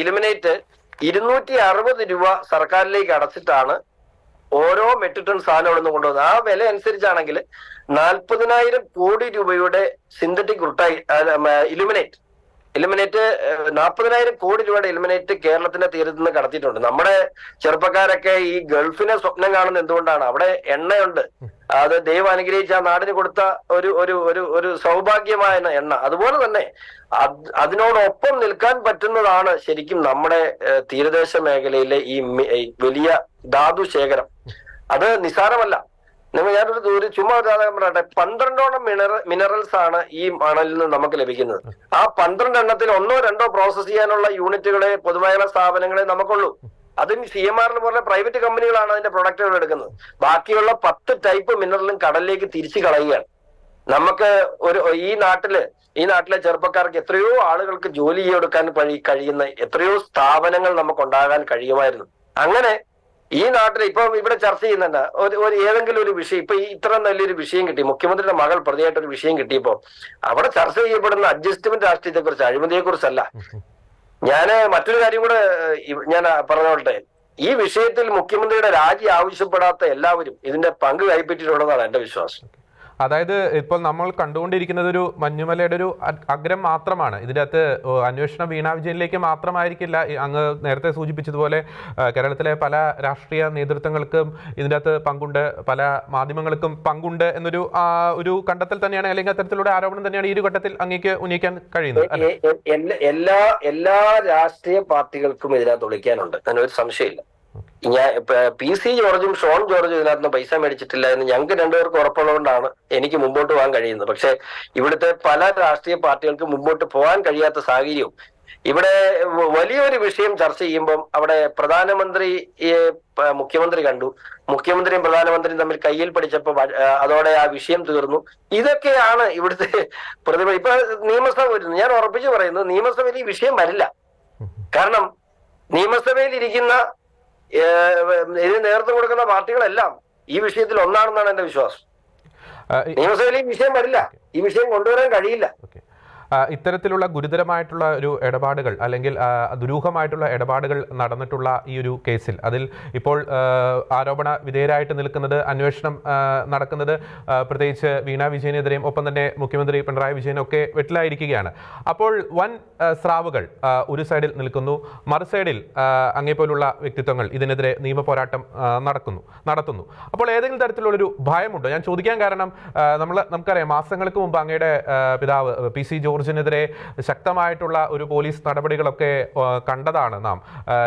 B: ഇലുമിനേറ്റ് ഇരുന്നൂറ്റി അറുപത് രൂപ സർക്കാരിലേക്ക് അടച്ചിട്ടാണ് ഓരോ മെട്രിക് ടൺ സാധനം അവിടെ നിന്ന് കൊണ്ടുവന്നത്. ആ വില അനുസരിച്ചാണെങ്കിൽ നാൽപ്പതിനായിരം കോടി രൂപയുടെ സിന്തറ്റിക് റുട്ടായി ഇലുമിനേറ്റ് ഇലുമിനേറ്റ് നാൽപ്പതിനായിരം കോടി രൂപയുടെ എലിമിനേറ്റ് കേരളത്തിന്റെ തീരത്ത് നിന്ന് കടത്തിയിട്ടുണ്ട്. നമ്മുടെ ചെറുപ്പക്കാരൊക്കെ ഈ ഗൾഫിനെ സ്വപ്നം കാണുന്ന എന്തുകൊണ്ടാണ്? അവിടെ എണ്ണയുണ്ട്. അത് ദൈവം അനുഗ്രഹിച്ച ആ നാടിന് കൊടുത്ത ഒരു ഒരു ഒരു ഒരു സൗഭാഗ്യമായ എണ്ണ അതുപോലെ തന്നെ അത് അതിനോടൊപ്പം നിൽക്കാൻ പറ്റുന്നതാണ് ശരിക്കും നമ്മുടെ തീരദേശ മേഖലയിലെ ഈ വലിയ ധാതു ശേഖരം. അത് നിസാരമല്ല നിങ്ങൾ ഞാനൊരു ദൂരം ചുമ്മാ ഉദാഹരണം പറയട്ടെ പന്ത്രണ്ടോളം മിനറൽ മിനറൽസ് ആണ് ഈ മണലിൽ നിന്ന് നമുക്ക് ലഭിക്കുന്നത്. ആ പന്ത്രണ്ട് എണ്ണത്തിൽ ഒന്നോ രണ്ടോ പ്രോസസ് ചെയ്യാനുള്ള യൂണിറ്റുകളെ പൊതുമേഖലാ സ്ഥാപനങ്ങളെ നമുക്കുള്ളൂ. അതും സി എം ആറിന് പോലെ പ്രൈവറ്റ് കമ്പനികളാണ് അതിന്റെ പ്രൊഡക്റ്റുകൾ എടുക്കുന്നത്. ബാക്കിയുള്ള പത്ത് ടൈപ്പ് മിനറലും കടലിലേക്ക് തിരിച്ചു കളയുകയാണ്. നമുക്ക് ഒരു ഈ നാട്ടിൽ ഈ നാട്ടിലെ ചെറുപ്പക്കാർക്ക് എത്രയോ ആളുകൾക്ക് ജോലി ചെയ്യെടുക്കാൻ കഴി- കഴിയുന്ന എത്രയോ സ്ഥാപനങ്ങൾ നമുക്ക് ഉണ്ടാകാൻ കഴിയുമായിരുന്നു. അങ്ങനെ ഈ നാട്ടിൽ ഇപ്പൊ ഇവിടെ ചർച്ച ചെയ്യുന്നുണ്ട്. ഒരു ഏതെങ്കിലും ഒരു വിഷയം ഇപ്പൊ ഇത്ര നല്ലൊരു വിഷയം കിട്ടി മുഖ്യമന്ത്രിയുടെ മകൾ പ്രതിയായിട്ട് ഒരു വിഷയം കിട്ടിയപ്പോ അവിടെ ചർച്ച ചെയ്യപ്പെടുന്ന അഡ്ജസ്റ്റ്മെന്റ് രാഷ്ട്രീയത്തെ കുറിച്ച് അഴിമതിയെ കുറിച്ചല്ല ഞാൻ മറ്റൊരു കാര്യം കൂടെ ഞാൻ പറഞ്ഞോട്ടെ. ഈ വിഷയത്തിൽ മുഖ്യമന്ത്രിയുടെ രാജി ആവശ്യപ്പെടാത്ത എല്ലാവരും ഇതിന്റെ പങ്ക് കൈപ്പറ്റിയിട്ടുള്ളതാണ് എന്റെ വിശ്വാസം.
A: അതായത് ഇപ്പോൾ നമ്മൾ കണ്ടുകൊണ്ടിരിക്കുന്നത് ഒരു മഞ്ഞുമലയുടെ ഒരു അഗ്രം മാത്രമാണ്. ഇതിന്റെ അകത്ത് അന്വേഷണം വീണ വിജയനിലേക്ക് മാത്രമായിരിക്കില്ല. അങ്ങ് നേരത്തെ സൂചിപ്പിച്ചതുപോലെ കേരളത്തിലെ പല രാഷ്ട്രീയ നേതൃത്വങ്ങൾക്കും ഇതിന്റെ അകത്ത് പങ്കുണ്ട്. പല മാധ്യമങ്ങൾക്കും പങ്കുണ്ട് എന്നൊരു ഒരു കണ്ടെത്തൽ തന്നെയാണ് അല്ലെങ്കിൽ അത്തരത്തിലുള്ള ആരോപണം തന്നെയാണ് ഈ ഒരു ഘട്ടത്തിൽ അങ്ങേക്ക് ഉന്നയിക്കാൻ കഴിയുന്നത്
B: എല്ലാ എല്ലാ രാഷ്ട്രീയ പാർട്ടികൾക്കും ഇതിനകത്ത് ഒളിക്കാനുണ്ട്. അതിനൊരു സംശയമില്ല. ഞാൻ പി സി ജോർജും ഷോൺ ജോർജും ഇതിനകത്ത് പൈസ മേടിച്ചിട്ടില്ല എന്ന് ഞങ്ങൾക്ക് രണ്ടുപേർക്ക് ഉറപ്പുള്ളതുകൊണ്ടാണ് എനിക്ക് മുമ്പോട്ട് പോകാൻ കഴിയുന്നത്. പക്ഷെ ഇവിടുത്തെ പല രാഷ്ട്രീയ പാർട്ടികൾക്ക് മുമ്പോട്ട് പോകാൻ കഴിയാത്ത സാഹചര്യവും. ഇവിടെ വലിയൊരു വിഷയം ചർച്ച ചെയ്യുമ്പം അവിടെ പ്രധാനമന്ത്രി മുഖ്യമന്ത്രി കണ്ടു. മുഖ്യമന്ത്രിയും പ്രധാനമന്ത്രിയും തമ്മിൽ കയ്യിൽ പിടിച്ചപ്പോ അതോടെ ആ വിഷയം തീർന്നു. ഇതൊക്കെയാണ് ഇവിടുത്തെ പ്രതിഭ. ഇപ്പൊ നിയമസഭ വരുന്നു. ഞാൻ ഉറപ്പിച്ചു പറയുന്നു നിയമസഭയിൽ ഈ വിഷയം വരില്ല. കാരണം നിയമസഭയിൽ ഇരിക്കുന്ന ഇതിന് നേതൃത്വം കൊടുക്കുന്ന പാർട്ടികളെല്ലാം ഈ വിഷയത്തിൽ ഒന്നാണെന്നാണ് എന്റെ വിശ്വാസം. നിയമസഭയിൽ ഈ വിഷയം വരില്ല. ഈ വിഷയം കൊണ്ടുവരാൻ കഴിയില്ല.
A: ഇത്തരത്തിലുള്ള ഗുരുതരമായിട്ടുള്ള ഒരു ഇടപാടുകൾ അല്ലെങ്കിൽ ദുരൂഹമായിട്ടുള്ള ഇടപാടുകൾ നടന്നിട്ടുള്ള ഈ ഒരു കേസിൽ അതിൽ ഇപ്പോൾ ആരോപണ വിധേയരായിട്ട് നിൽക്കുന്നത് അന്വേഷണം നടക്കുന്നത് പ്രത്യേകിച്ച് വീണ വിജയനെതിരെയും ഒപ്പം തന്നെ മുഖ്യമന്ത്രി പിണറായി വിജയനും ഒക്കെ വെട്ടിലായിരിക്കുകയാണ്. അപ്പോൾ വൻ സ്രാവുകൾ ഒരു സൈഡിൽ നിൽക്കുന്നു മറു സൈഡിൽ അങ്ങേപോലുള്ള വ്യക്തിത്വങ്ങൾ ഇതിനെതിരെ നിയമ പോരാട്ടം നടക്കുന്നു നടത്തുന്നു. അപ്പോൾ ഏതെങ്കിലും തരത്തിലുള്ളൊരു ഭയമുണ്ടോ? ഞാൻ ചോദിക്കാൻ കാരണം നമ്മൾ നമുക്കറിയാം മാസങ്ങൾക്ക് മുമ്പ് അങ്ങയുടെ പിതാവ് പി സി ജോർജിനെതിരെ ശക്തമായിട്ടുള്ള ഒരു പോലീസ് നടപടികളൊക്കെ കണ്ടതാണ് നാം.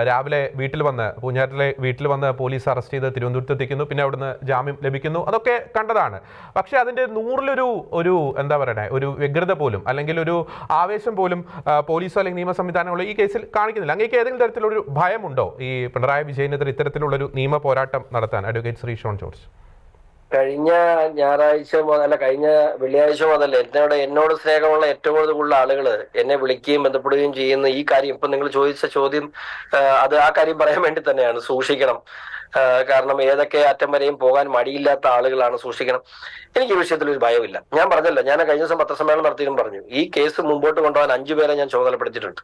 A: രാവിലെ വീട്ടിൽ വന്ന് പൂഞ്ഞാറ്റിലെ വീട്ടിൽ വന്ന് പോലീസ് അറസ്റ്റ് ചെയ്ത് തിരുവനന്തപുരത്ത് എത്തിക്കുന്നു. പിന്നെ അവിടുന്ന് ജാമ്യം ലഭിക്കുന്നു. അതൊക്കെ കണ്ടതാണ്. പക്ഷേ അതിന്റെ നൂറിലൊരു ഒരു എന്താ പറയണേ ഒരു വ്യഗ്രത പോലും അല്ലെങ്കിൽ ഒരു ആവേശം പോലും പോലീസോ അല്ലെങ്കിൽ നിയമ സംവിധാനങ്ങളോ ഈ കേസിൽ കാണിക്കുന്നില്ല. അങ്ങേക്ക് ഏതെങ്കിലും തരത്തിലൊരു ഭയമുണ്ടോ? ഈ പിണറായി വിജയനെതിരെ ഇത്തരത്തിലുള്ളൊരു നിയമ പോരാട്ടം നടത്താൻ അഡ്വക്കേറ്റ് ശ്രീ ഷോൺ ജോർജ്.
B: കഴിഞ്ഞ ഞായറാഴ്ച അല്ല കഴിഞ്ഞ വെള്ളിയാഴ്ച മുതൽ എന്നോട് എന്നോട് സ്നേഹമുള്ള ഏറ്റവും കൂടുതലുള്ള ആളുകൾ എന്നെ വിളിക്കുകയും ബന്ധപ്പെടുകയും ചെയ്യുന്ന ഈ കാര്യം ഇപ്പൊ നിങ്ങൾ ചോദിച്ച ചോദ്യം അത് ആ കാര്യം പറയാൻ വേണ്ടി തന്നെയാണ്. സൂക്ഷിക്കണം. കാരണം ഏതൊക്കെ അറ്റം വരെയും പോകാൻ മടിയില്ലാത്ത ആളുകളാണ് സൂക്ഷിക്കണം. എനിക്ക് ഈ വിഷയത്തിൽ ഒരു ഭയമില്ല ഞാൻ പറഞ്ഞല്ലോ ഞാൻ കഴിഞ്ഞ ദിവസം പത്രസമ്മേളനം നടത്തിയും പറഞ്ഞു. ഈ കേസ് മുമ്പോട്ട് കൊണ്ടുപോകാൻ അഞ്ചു പേരെ ഞാൻ ചുമതലപ്പെടുത്തിയിട്ടുണ്ട്.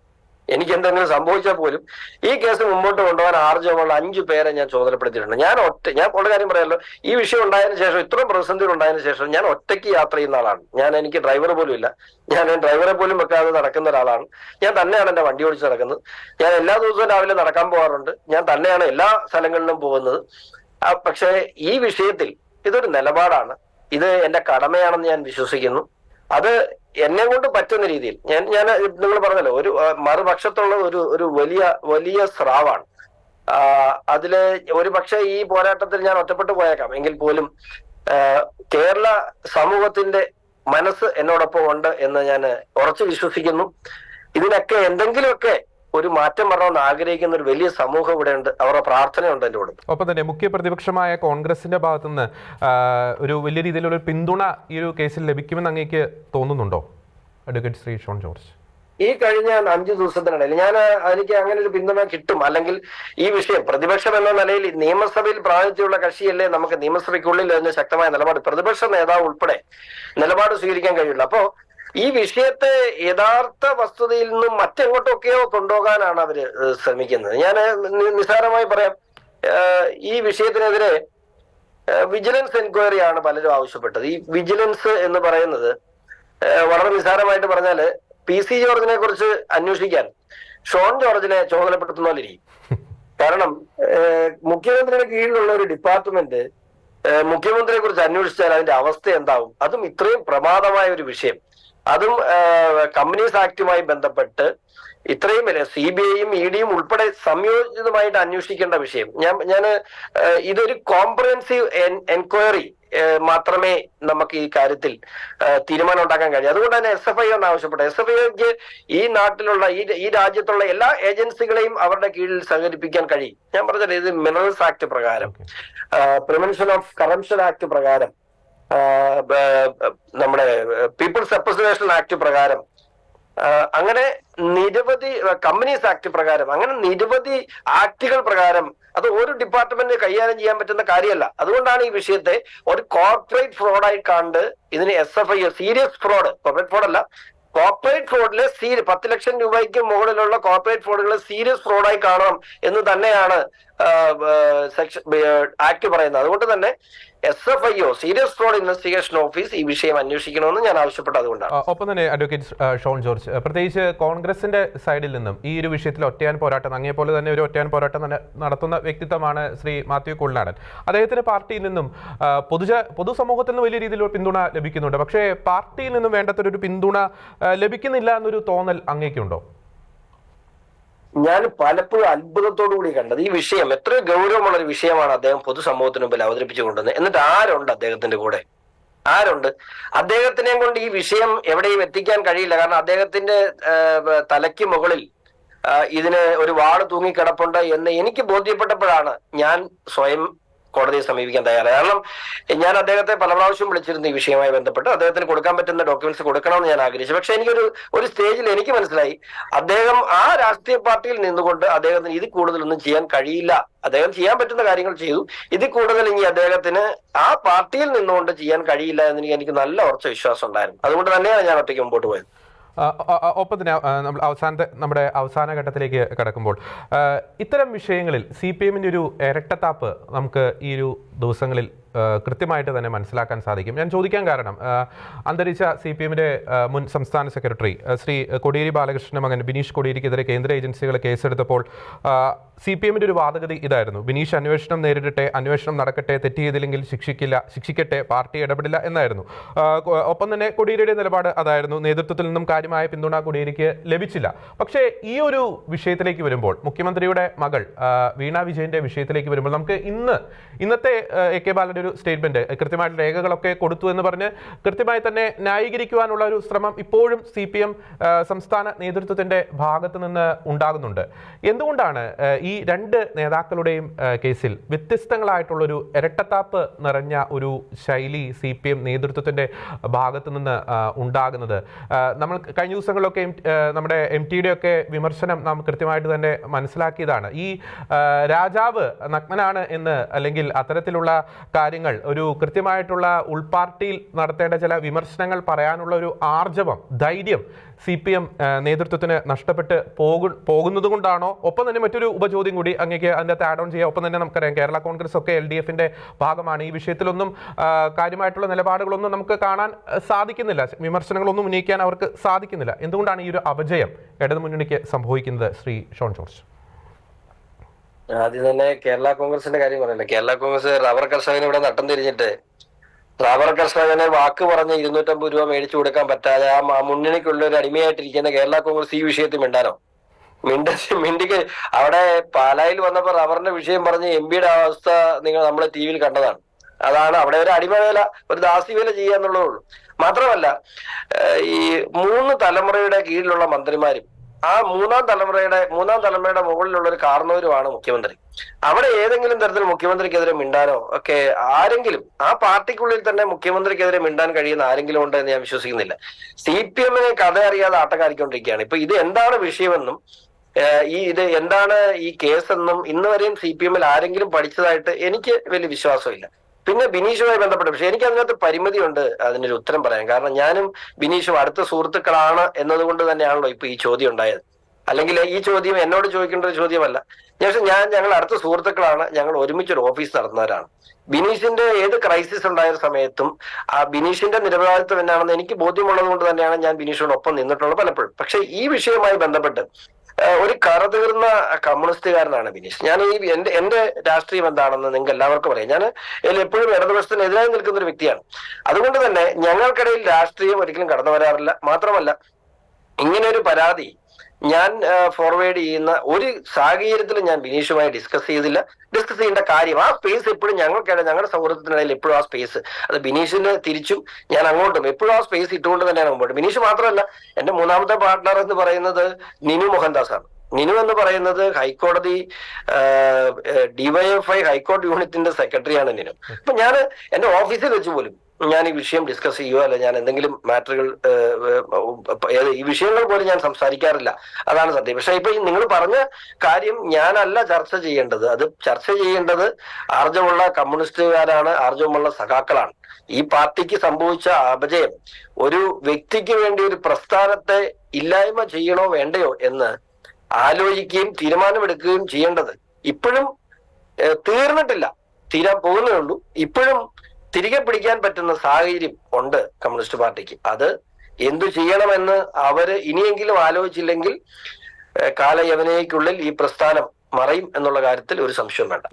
B: എനിക്ക് എന്തെങ്കിലും സംഭവിച്ചാൽ പോലും ഈ കേസ് മുമ്പോട്ട് കൊണ്ടുപോകാൻ ആർജവമുള്ള അഞ്ചു പേരെ ഞാൻ ചോദനപ്പെടുത്തിയിട്ടുണ്ട് ഞാൻ ഒറ്റ ഞാൻ ഉള്ള കാര്യം പറയാമല്ലോ ഈ വിഷയം ഉണ്ടായതിനു ശേഷം ഇത്രയും പ്രതിസന്ധികൾ ഉണ്ടായതിനു ശേഷം ഞാൻ ഒറ്റയ്ക്ക് യാത്ര ചെയ്യുന്ന ആളാണ്. ഞാൻ എനിക്ക് ഡ്രൈവർ പോലും ഇല്ല. ഞാൻ ഡ്രൈവറെ പോലും വെക്കാതെ നടക്കുന്ന ഒരാളാണ്. ഞാൻ തന്നെയാണ് എന്റെ വണ്ടി ഓടിച്ച് നടക്കുന്നത്. ഞാൻ എല്ലാ ദിവസവും രാവിലെ നടക്കാൻ പോകാറുണ്ട്. ഞാൻ തന്നെയാണ് എല്ലാ സ്ഥലങ്ങളിലും പോകുന്നത്. പക്ഷേ ഈ വിഷയത്തിൽ ഇതൊരു നിലപാടാണ്. ഇത് എന്റെ കടമയാണെന്ന് ഞാൻ വിശ്വസിക്കുന്നു. അത് എന്നെ കൊണ്ട് പറ്റുന്ന രീതിയിൽ. ഞാൻ ഞാൻ നിങ്ങൾ പറഞ്ഞല്ലോ ഒരു മറുപക്ഷത്തുള്ള ഒരു ഒരു വലിയ വലിയ സ്രാവാണ്. അതിൽ ഒരു പക്ഷേ ഈ പോരാട്ടത്തിൽ ഞാൻ ഒറ്റപ്പെട്ടു പോയേക്കാം. എങ്കിൽ പോലും കേരള സമൂഹത്തിന്റെ മനസ്സ് എന്നോടൊപ്പം ഉണ്ട് എന്ന് ഞാൻ ഉറച്ചു വിശ്വസിക്കുന്നു. ഇതിനൊക്കെ എന്തെങ്കിലുമൊക്കെ ഒരു മാറ്റം വരണമെന്ന് ആഗ്രഹിക്കുന്ന ഒരു വലിയ സമൂഹം ഇവിടെ ഉണ്ട്. അവരുടെ പ്രാർത്ഥനയുണ്ട് എന്റെ കൂടെ.
A: ഒപ്പം തന്നെ മുഖ്യ പ്രതിപക്ഷമായ കോൺഗ്രസിന്റെ ഭാഗത്തുനിന്ന് നിന്ന് ഒരു വലിയ രീതിയിലുള്ള പിന്തുണ ഈ ഒരു കേസിൽ ലഭിക്കുമെന്ന് അങ്ങേക്ക് തോന്നുന്നുണ്ടോ? അഡ്വക്കേറ്റ് ശ്രീ ഷോൺ ജോർജ്.
B: ഈ കഴിഞ്ഞ അഞ്ചു ദിവസത്തിനിടയിൽ ഞാൻ എനിക്ക് അങ്ങനെ ഒരു പിന്തുണ കിട്ടും. അല്ലെങ്കിൽ ഈ വിഷയം പ്രതിപക്ഷം എന്ന നിലയിൽ നിയമസഭയിൽ പ്രാതിനിധ്യമുള്ള കക്ഷിയല്ലേ നമുക്ക് നിയമസഭയ്ക്കുള്ളിൽ അതിന് ശക്തമായ നിലപാട്. പ്രതിപക്ഷ നേതാവ് ഉൾപ്പെടെ നിലപാട് സ്വീകരിക്കാൻ കഴിയുള്ളൂ അപ്പോ ഈ വിഷയത്തെ യഥാർത്ഥ വസ്തുതയിൽ നിന്നും മറ്റെങ്ങോട്ടൊക്കെയോ കൊണ്ടുപോകാനാണ് അവർ ശ്രമിക്കുന്നത്. ഞാൻ നിസ്സാരമായി പറയാം. ഈ വിഷയത്തിനെതിരെ വിജിലൻസ് എൻക്വയറി ആണ് പലരും ആവശ്യപ്പെട്ടത്. ഈ വിജിലൻസ് എന്ന് പറയുന്നത് വളരെ നിസ്സാരമായിട്ട് പറഞ്ഞാൽ പി സി ജോർജിനെ കുറിച്ച് അന്വേഷിക്കാൻ ഷോൺ ജോർജിനെ ചുമതലപ്പെടുത്തുന്ന കാരണം മുഖ്യമന്ത്രിയുടെ കീഴിലുള്ള ഒരു ഡിപ്പാർട്ട്മെന്റ് മുഖ്യമന്ത്രിയെ കുറിച്ച് അന്വേഷിച്ചാൽ അതിന്റെ അവസ്ഥ എന്താവും? അതും ഇത്രയും പ്രമാദമായ ഒരു വിഷയം. അതും കമ്പനീസ് ആക്ടുമായി ബന്ധപ്പെട്ട് ഇത്രയും വരെ സി ബി ഐയും ഇ ഡിയും ഉൾപ്പെടെ സംയോജിതമായിട്ട് അന്വേഷിക്കേണ്ട വിഷയം. ഞാൻ ഞാൻ ഇതൊരു കോംപ്രഹെൻസീവ് എൻക്വയറി മാത്രമേ നമുക്ക് ഈ കാര്യത്തിൽ തീരുമാനം ഉണ്ടാക്കാൻ കഴിയൂ. അതുകൊണ്ട് തന്നെ എസ് എഫ് ഐ ഒന്ന് ആവശ്യപ്പെട്ടു. എസ് എഫ് ഐക്ക് ഈ നാട്ടിലുള്ള ഈ ഈ രാജ്യത്തുള്ള എല്ലാ ഏജൻസികളെയും അവരുടെ കീഴിൽ സഹകരിപ്പിക്കാൻ കഴിയും. ഞാൻ പറഞ്ഞത് ഇത് മിനറൽസ് ആക്ട് പ്രകാരം. പ്രിവെൻഷൻ ഓഫ് കറപ്ഷൻ ആക്ട് പ്രകാരം. നമ്മുടെ പീപ്പിൾസ് റെപ്രസെന്റേഷൻ ആക്ട് പ്രകാരം. അങ്ങനെ നിരവധി കമ്പനീസ് ആക്ട് പ്രകാരം അങ്ങനെ നിരവധി ആക്ടുകൾ പ്രകാരം അത് ഒരു ഡിപ്പാർട്ട്മെന്റ് കൈകാര്യം ചെയ്യാൻ പറ്റുന്ന കാര്യമല്ല. അതുകൊണ്ടാണ് ഈ വിഷയത്തെ ഒരു കോർപ്പറേറ്റ് ഫ്രോഡായി കണ്ട് ഇതിന് S F I serious fraud corporate fraud അല്ല കോർപ്പറേറ്റ് ഫ്രോഡിലെ സീ പത്ത് ലക്ഷം രൂപയ്ക്ക് മുകളിലുള്ള കോർപ്പറേറ്റ് ഫ്രോഡുകളെ സീരിയസ് ഫ്രോഡായി കാണണം എന്ന് തന്നെയാണ് സെക്ഷൻ ആക്ട് പറയുന്നത്. അതുകൊണ്ട് തന്നെ S F I O serious fraud investigation office ഈ വിഷയം അന്വേഷിക്കണമെന്ന് ഞാൻ ആവശ്യപ്പെട്ടത് അതുകൊണ്ടാണ്.
A: ഒപ്പം തന്നെ അഡ്വക്കേറ്റ് ഷോൺ ജോർജ് പ്രത്യേകിച്ച് കോൺഗ്രസിന്റെ സൈഡിൽ നിന്നും ഈ ഒരു വിഷയത്തിൽ ഒറ്റയാൻ പോരാട്ടം അങ്ങേപോലെ തന്നെ ഒരു ഒറ്റയാൻ പോരാട്ടം തന്നെ നടത്തുന്ന വ്യക്തിത്വമാണ് ശ്രീ മാത്യു കുള്ളനാടൻ അദ്ദേഹത്തിന്റെ പാർട്ടിയിൽ നിന്നും പൊതുജ പൊതുസമൂഹത്തിൽ നിന്ന് വലിയ രീതിയിലുള്ള പിന്തുണ ലഭിക്കുന്നുണ്ട്. പക്ഷേ പാർട്ടിയിൽ നിന്നും വേണ്ടത്ര ഒരു പിന്തുണ ലഭിക്കുന്നില്ല എന്നൊരു തോന്നൽ അങ്ങേക്കുണ്ടോ?
B: ഞാൻ പലപ്പോഴും അത്ഭുതത്തോടു കൂടി കണ്ടത് ഈ വിഷയം എത്ര ഗൗരവമുള്ള ഒരു വിഷയമാണ് അദ്ദേഹം പൊതുസമൂഹത്തിന് മുമ്പിൽ അവതരിപ്പിച്ചു കൊണ്ടുവന്നത് എന്നിട്ട് ആരുണ്ട് അദ്ദേഹത്തിന്റെ കൂടെ? ആരുണ്ട്? അദ്ദേഹത്തിനെ കൊണ്ട് ഈ വിഷയം എവിടെയും എത്തിക്കാൻ കഴിയില്ല. കാരണം അദ്ദേഹത്തിന്റെ തലയ്ക്ക് മുകളിൽ ഇതിന് ഒരു വാൾ തൂങ്ങിക്കിടപ്പുണ്ട് എന്ന് എനിക്ക് ബോധ്യപ്പെട്ടപ്പോഴാണ് ഞാൻ സ്വയം കോടതിയെ സമീപിക്കാൻ തയ്യാറായി. കാരണം ഞാൻ അദ്ദേഹത്തെ പല പ്രാവശ്യം വിളിച്ചിരുന്നു ഈ വിഷയവുമായി ബന്ധപ്പെട്ട്. അദ്ദേഹത്തിന് കൊടുക്കാൻ പറ്റുന്ന ഡോക്യുമെന്റ്സ് കൊടുക്കണമെന്ന് ഞാൻ ആഗ്രഹിച്ചു. പക്ഷെ എനിക്കൊരു ഒരു സ്റ്റേജിൽ എനിക്ക് മനസ്സിലായി. അദ്ദേഹം ആ രാഷ്ട്രീയ പാർട്ടിയിൽ നിന്നുകൊണ്ട് അദ്ദേഹത്തിന് ഇതിൽ കൂടുതലൊന്നും ചെയ്യാൻ കഴിയില്ല. അദ്ദേഹം ചെയ്യാൻ പറ്റുന്ന കാര്യങ്ങൾ ചെയ്തു. ഇതിൽ കൂടുതൽ ഇനി അദ്ദേഹത്തിന് ആ പാർട്ടിയിൽ നിന്നുകൊണ്ട് ചെയ്യാൻ കഴിയില്ല എന്ന് എനിക്ക് നല്ല ഉറച്ച വിശ്വാസം ഉണ്ടായിരുന്നു. അതുകൊണ്ട് തന്നെയാണ് ഞാൻ ഒറ്റയ്ക്ക് മുമ്പോട്ട് പോയത്.
A: ഒപ്പം തന്നെ നമ്മൾ അവസാനത്തെ നമ്മുടെ അവസാന ഘട്ടത്തിലേക്ക് കടക്കുമ്പോൾ ഇത്തരം വിഷയങ്ങളിൽ സി പി എമ്മിന്റെ ഒരു ഇരട്ടത്താപ്പ് നമുക്ക് ഈ ഒരു ദിവസങ്ങളിൽ കൃത്യമായിട്ട് തന്നെ മനസ്സിലാക്കാൻ സാധിക്കും. ഞാൻ ചോദിക്കാൻ കാരണം അന്തരിച്ച സി പി എമ്മിന്റെ മുൻ സംസ്ഥാന സെക്രട്ടറി ശ്രീ കോടിയേരി ബാലകൃഷ്ണൻ മകൻ ബിനീഷ് കോടിയേരിക്കെതിരെ കേന്ദ്ര ഏജൻസികൾ കേസെടുത്തപ്പോൾ സി പി എമ്മിന്റെ ഒരു വാദഗതി ഇതായിരുന്നു. ബിനീഷ് അന്വേഷണം നേരിടട്ടെ അന്വേഷണം നടക്കട്ടെ തെറ്റ് ചെയ്തില്ലെങ്കിൽ ശിക്ഷിക്കില്ല ശിക്ഷിക്കട്ടെ പാർട്ടി ഇടപെടില്ല എന്നായിരുന്നു. ഒപ്പം തന്നെ കോടിയേരിയുടെ നിലപാട് അതായിരുന്നു. നേതൃത്വത്തിൽ നിന്നും കാര്യമായ പിന്തുണ കോടിയേരിക്ക് ലഭിച്ചില്ല. പക്ഷേ ഈ ഒരു വിഷയത്തിലേക്ക് വരുമ്പോൾ മുഖ്യമന്ത്രിയുടെ മകൾ വീണ വിജയന്റെ വിഷയത്തിലേക്ക് വരുമ്പോൾ നമുക്ക് ഇന്ന് ഇന്നത്തെ എ കെ ബാലന്റെ ഒരു സ്റ്റേറ്റ്മെന്റ് കൃത്യമായിട്ട് രേഖകളൊക്കെ കൊടുത്തു എന്ന് പറഞ്ഞ് കൃത്യമായി തന്നെ ന്യായീകരിക്കുവാനുള്ള ഒരു ശ്രമം ഇപ്പോഴും സി സംസ്ഥാന നേതൃത്വത്തിന്റെ ഭാഗത്ത് നിന്ന് ഉണ്ടാകുന്നുണ്ട്. എന്തുകൊണ്ടാണ് ആ, ഈ രണ്ട് നേതാക്കളുടെയും കേസിൽ വ്യത്യസ്തങ്ങളായിട്ടുള്ളൊരു ഇരട്ടത്താപ്പ് നിറഞ്ഞ ഒരു ശൈലി സി പി എം നേതൃത്വത്തിന്റെ ഭാഗത്തു നിന്ന് ഉണ്ടാകുന്നത്. നമ്മൾ കഴിഞ്ഞ ദിവസങ്ങളിലൊക്കെ നമ്മുടെ എം ടിയുടെ ഒക്കെ വിമർശനം നാം കൃത്യമായിട്ട് തന്നെ മനസ്സിലാക്കിയതാണ്. ഈ രാജാവ് നഗ്നനാണ് എന്ന് അല്ലെങ്കിൽ അത്തരത്തിലുള്ള കാര്യങ്ങൾ ഒരു കൃത്യമായിട്ടുള്ള ഉൾപാർട്ടിയിൽ നടത്തേണ്ട ചില വിമർശനങ്ങൾ പറയാനുള്ള ഒരു ആർജവം ധൈര്യം സി പി എം നേതൃത്വത്തിന് നഷ്ടപ്പെട്ട് പോകു പോകുന്നത് കൊണ്ടാണോ ഒപ്പം തന്നെ മറ്റൊരു ഉപചോദ്യം കൂടി അങ്ങേക്ക് അതിന്റെ അകത്ത് ആഡ് ഓൺ ചെയ്യാം. ഒപ്പം തന്നെ നമുക്കറിയാം കേരള കോൺഗ്രസ് ഒക്കെ എൽ ഡി എഫിന്റെ ഭാഗമാണ്. ഈ വിഷയത്തിലൊന്നും കാര്യമായിട്ടുള്ള നിലപാടുകളൊന്നും നമുക്ക് കാണാൻ സാധിക്കുന്നില്ല. വിമർശനങ്ങളൊന്നും ഉന്നയിക്കാൻ അവർക്ക് സാധിക്കുന്നില്ല. എന്തുകൊണ്ടാണ് ഈ ഒരു അപജയം ഇടതു മുന്നണിക്ക് സംഭവിക്കുന്നത് ശ്രീ ഷോൺ ജോർജ്?
B: ആദ്യം തന്നെ കേരള കോൺഗ്രസിന്റെ കാര്യം പറയല്ലേ. കേരള കോൺഗ്രസ് റബ്ബർ കർഷകന് ഇവിടെ നട്ടം തിരിഞ്ഞിട്ട് റബ്ബർ കർഷകനെ വാക്ക് പറഞ്ഞ് ഇരുന്നൂറ്റമ്പത് രൂപ മേടിച്ചു കൊടുക്കാൻ പറ്റാതെ ആ മുന്നണിക്കുള്ള ഒരു അടിമയായിട്ടിരിക്കുന്ന കേരള കോൺഗ്രസ് ഈ വിഷയത്തിൽ മിണ്ടാനോ? മിണ്ട മിണ്ടിക്ക് അവിടെ പാലായിൽ വന്നപ്പോൾ റബ്ബറിന്റെ വിഷയം പറഞ്ഞ് എം പിയുടെ അവസ്ഥ നിങ്ങൾ നമ്മുടെ ടി വിയിൽ കണ്ടതാണ്. അതാണ് അവിടെ ഒരു അടിമവേല ഒരു ദാസ്യവേല ചെയ്യാന്നുള്ളതേ ഉള്ളൂ. മാത്രമല്ല ഈ മൂന്ന് തലമുറയുടെ കീഴിലുള്ള മന്ത്രിമാരും ആ മൂന്നാം തലമുറയുടെ മൂന്നാം തലമുറയുടെ മുകളിലുള്ള ഒരു കാർന്നവരുമാണ് മുഖ്യമന്ത്രി. അവിടെ ഏതെങ്കിലും തരത്തിൽ മുഖ്യമന്ത്രിക്കെതിരെ മിണ്ടാനോ ഒക്കെ ആരെങ്കിലും ആ പാർട്ടിക്കുള്ളിൽ തന്നെ മുഖ്യമന്ത്രിക്കെതിരെ മിണ്ടാൻ കഴിയുന്ന ആരെങ്കിലും ഉണ്ടോ എന്ന് ഞാൻ വിശ്വസിക്കുന്നില്ല. സി പി എമ്മിനെ കഥ അറിയാതെ ആട്ടക്കാരിക്കൊണ്ടിരിക്കുകയാണ്. ഇപ്പൊ ഇത് എന്താണ് വിഷയമെന്നും ഈ ഇത് എന്താണ് ഈ കേസെന്നും ഇന്ന് വരെയും സി പി എമ്മിൽ ആരെങ്കിലും പഠിച്ചതായിട്ട് എനിക്ക് വലിയ വിശ്വാസമില്ല. പിന്നെ ബിനീഷുമായി ബന്ധപ്പെട്ട പക്ഷെ എനിക്ക് അതിനകത്ത് പരിമിതിയുണ്ട് അതിനൊരു ഉത്തരം പറയാൻ. കാരണം ഞാനും ബിനീഷും അടുത്ത സുഹൃത്തുക്കളാണ് എന്നതുകൊണ്ട് തന്നെയാണല്ലോ ഇപ്പൊ ഈ ചോദ്യം ഉണ്ടായത് അല്ലെങ്കിൽ ഈ ചോദ്യം എന്നോട് ചോദിക്കേണ്ട ഒരു ചോദ്യമല്ല. പക്ഷെ ഞാൻ ഞങ്ങൾ അടുത്ത സുഹൃത്തുക്കളാണ്. ഞങ്ങൾ ഒരുമിച്ച് ഒരു ഓഫീസ് നടന്നവരാണ് ബിനീഷിന്റെ ഏത് ക്രൈസിസ് ഉണ്ടായ സമയത്തും ആ ബിനീഷിന്റെ നിരപരാധിത്വം എന്നാണെന്ന് എനിക്ക് ബോധ്യമുള്ളത് കൊണ്ട് തന്നെയാണ് ഞാൻ ബിനീഷിനോടൊപ്പം നിന്നിട്ടുള്ളത് പലപ്പോഴും. പക്ഷെ ഈ വിഷയവുമായി ബന്ധപ്പെട്ട് ഒരു കറതീർന്ന കമ്മ്യൂണിസ്റ്റുകാരനാണ് ബിനീഷ്. ഞാൻ ഈ എന്റെ എന്റെ രാഷ്ട്രീയം എന്താണെന്ന് നിങ്ങൾക്ക് എല്ലാവർക്കും പറയാം ഞാൻ എപ്പോഴും ഇടതുപക്ഷത്തിനെതിരായി നിൽക്കുന്ന ഒരു വ്യക്തിയാണ്. അതുകൊണ്ട് തന്നെ ഞങ്ങൾക്കിടയിൽ രാഷ്ട്രീയം ഒരിക്കലും കടന്നു വരാറില്ല മാത്രമല്ല ഇങ്ങനെ ഒരു പരാതി ഞാൻ ഫോർവേഡ് ചെയ്യുന്ന ഒരു സാഹചര്യത്തിലും ഞാൻ ബിനീഷുമായി ഡിസ്കസ് ചെയ്തില്ല. ഡിസ്കസ് ചെയ്യേണ്ട കാര്യം ആ സ്പേസ് എപ്പോഴും ഞങ്ങൾക്കിടയിൽ ഞങ്ങളുടെ സൗഹൃദത്തിനിടയിൽ എപ്പോഴും ആ സ്പേസ് അത് ബിനീഷിന് തിരിച്ചും ഞാൻ അങ്ങോട്ടും എപ്പോഴും ആ സ്പേസ് ഇട്ടുകൊണ്ട് തന്നെയാണ് മുമ്പോട്ട്. ബിനീഷ് മാത്രമല്ല എന്റെ മൂന്നാമത്തെ പാർട്ട്ണർ എന്ന് പറയുന്നത് നിനു മോഹൻദാസ് ആണ്. നിനു എന്ന് പറയുന്നത് ഹൈക്കോടതി ഡിവൈഎഫ്ഐ ഹൈക്കോടതി യൂണിറ്റിന്റെ സെക്രട്ടറിയാണ് നിനു. അപ്പൊ ഞാൻ എന്റെ ഓഫീസിൽ വെച്ച് പോലും ഞാൻ ഈ വിഷയം ഡിസ്കസ് ചെയ്യുകയോ അല്ല ഞാൻ എന്തെങ്കിലും മാറ്ററുകൾ ഈ വിഷയങ്ങൾ പോലും ഞാൻ സംസാരിക്കാറില്ല. അതാണ് സത്യം. പക്ഷെ ഇപ്പൊ നിങ്ങൾ പറഞ്ഞ കാര്യം ഞാനല്ല ചർച്ച ചെയ്യേണ്ടത്. അത് ചർച്ച ചെയ്യേണ്ടത് ആർജവുള്ള കമ്മ്യൂണിസ്റ്റുകാരാണ് ആർജവമുള്ള സഖാക്കളാണ്. ഈ പാർട്ടിക്ക് സംഭവിച്ച അപജയം ഒരു വ്യക്തിക്ക് വേണ്ടി ഒരു പ്രസ്ഥാനത്തെ ഇല്ലായ്മ ചെയ്യണോ വേണ്ടയോ എന്ന് ആലോചിക്കുകയും തീരുമാനമെടുക്കുകയും ചെയ്യേണ്ടത് ഇപ്പോഴും തീർന്നിട്ടില്ല. തീരാൻ പോകുന്നേ ഉള്ളൂ. ഇപ്പോഴും തിരികെ പിടിക്കാൻ പറ്റുന്ന സാഹചര്യം ഉണ്ട് കമ്മ്യൂണിസ്റ്റ് പാർട്ടിക്ക്. അത് എന്തു ചെയ്യണമെന്ന് അവർ ഇനിയെങ്കിലും ആലോചിച്ചില്ലെങ്കിൽ കാലയവനയ്ക്കുള്ളിൽ ഈ പ്രസ്ഥാനം മറയും എന്നുള്ള കാര്യത്തിൽ ഒരു സംശയം വേണ്ട.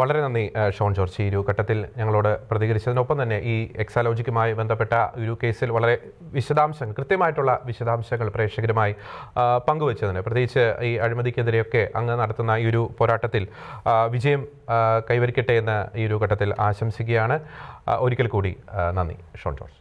A: വളരെ നന്ദി ഷോൺ ജോർജ്. ഈ ഒരു ഘട്ടത്തിൽ ഞങ്ങളോട് പ്രതികരിച്ചതിനൊപ്പം തന്നെ ഈ എക്സാലോജിക്കുമായി ബന്ധപ്പെട്ട ഒരു കേസിൽ വളരെ വിശദാംശങ്ങൾ കൃത്യമായിട്ടുള്ള വിശദാംശങ്ങൾ പ്രേക്ഷകരുമായി പങ്കുവച്ചതിന്. പ്രത്യേകിച്ച് ഈ അഴിമതിക്കെതിരെയൊക്കെ അങ്ങ് നടത്തുന്ന ഈ ഒരു പോരാട്ടത്തിൽ വിജയം കൈവരിക്കട്ടെ എന്ന് ഈ ഒരു ഘട്ടത്തിൽ ആശംസിക്കുകയാണ് ഒരിക്കൽ കൂടി നന്ദി ഷോൺ ജോർജ്.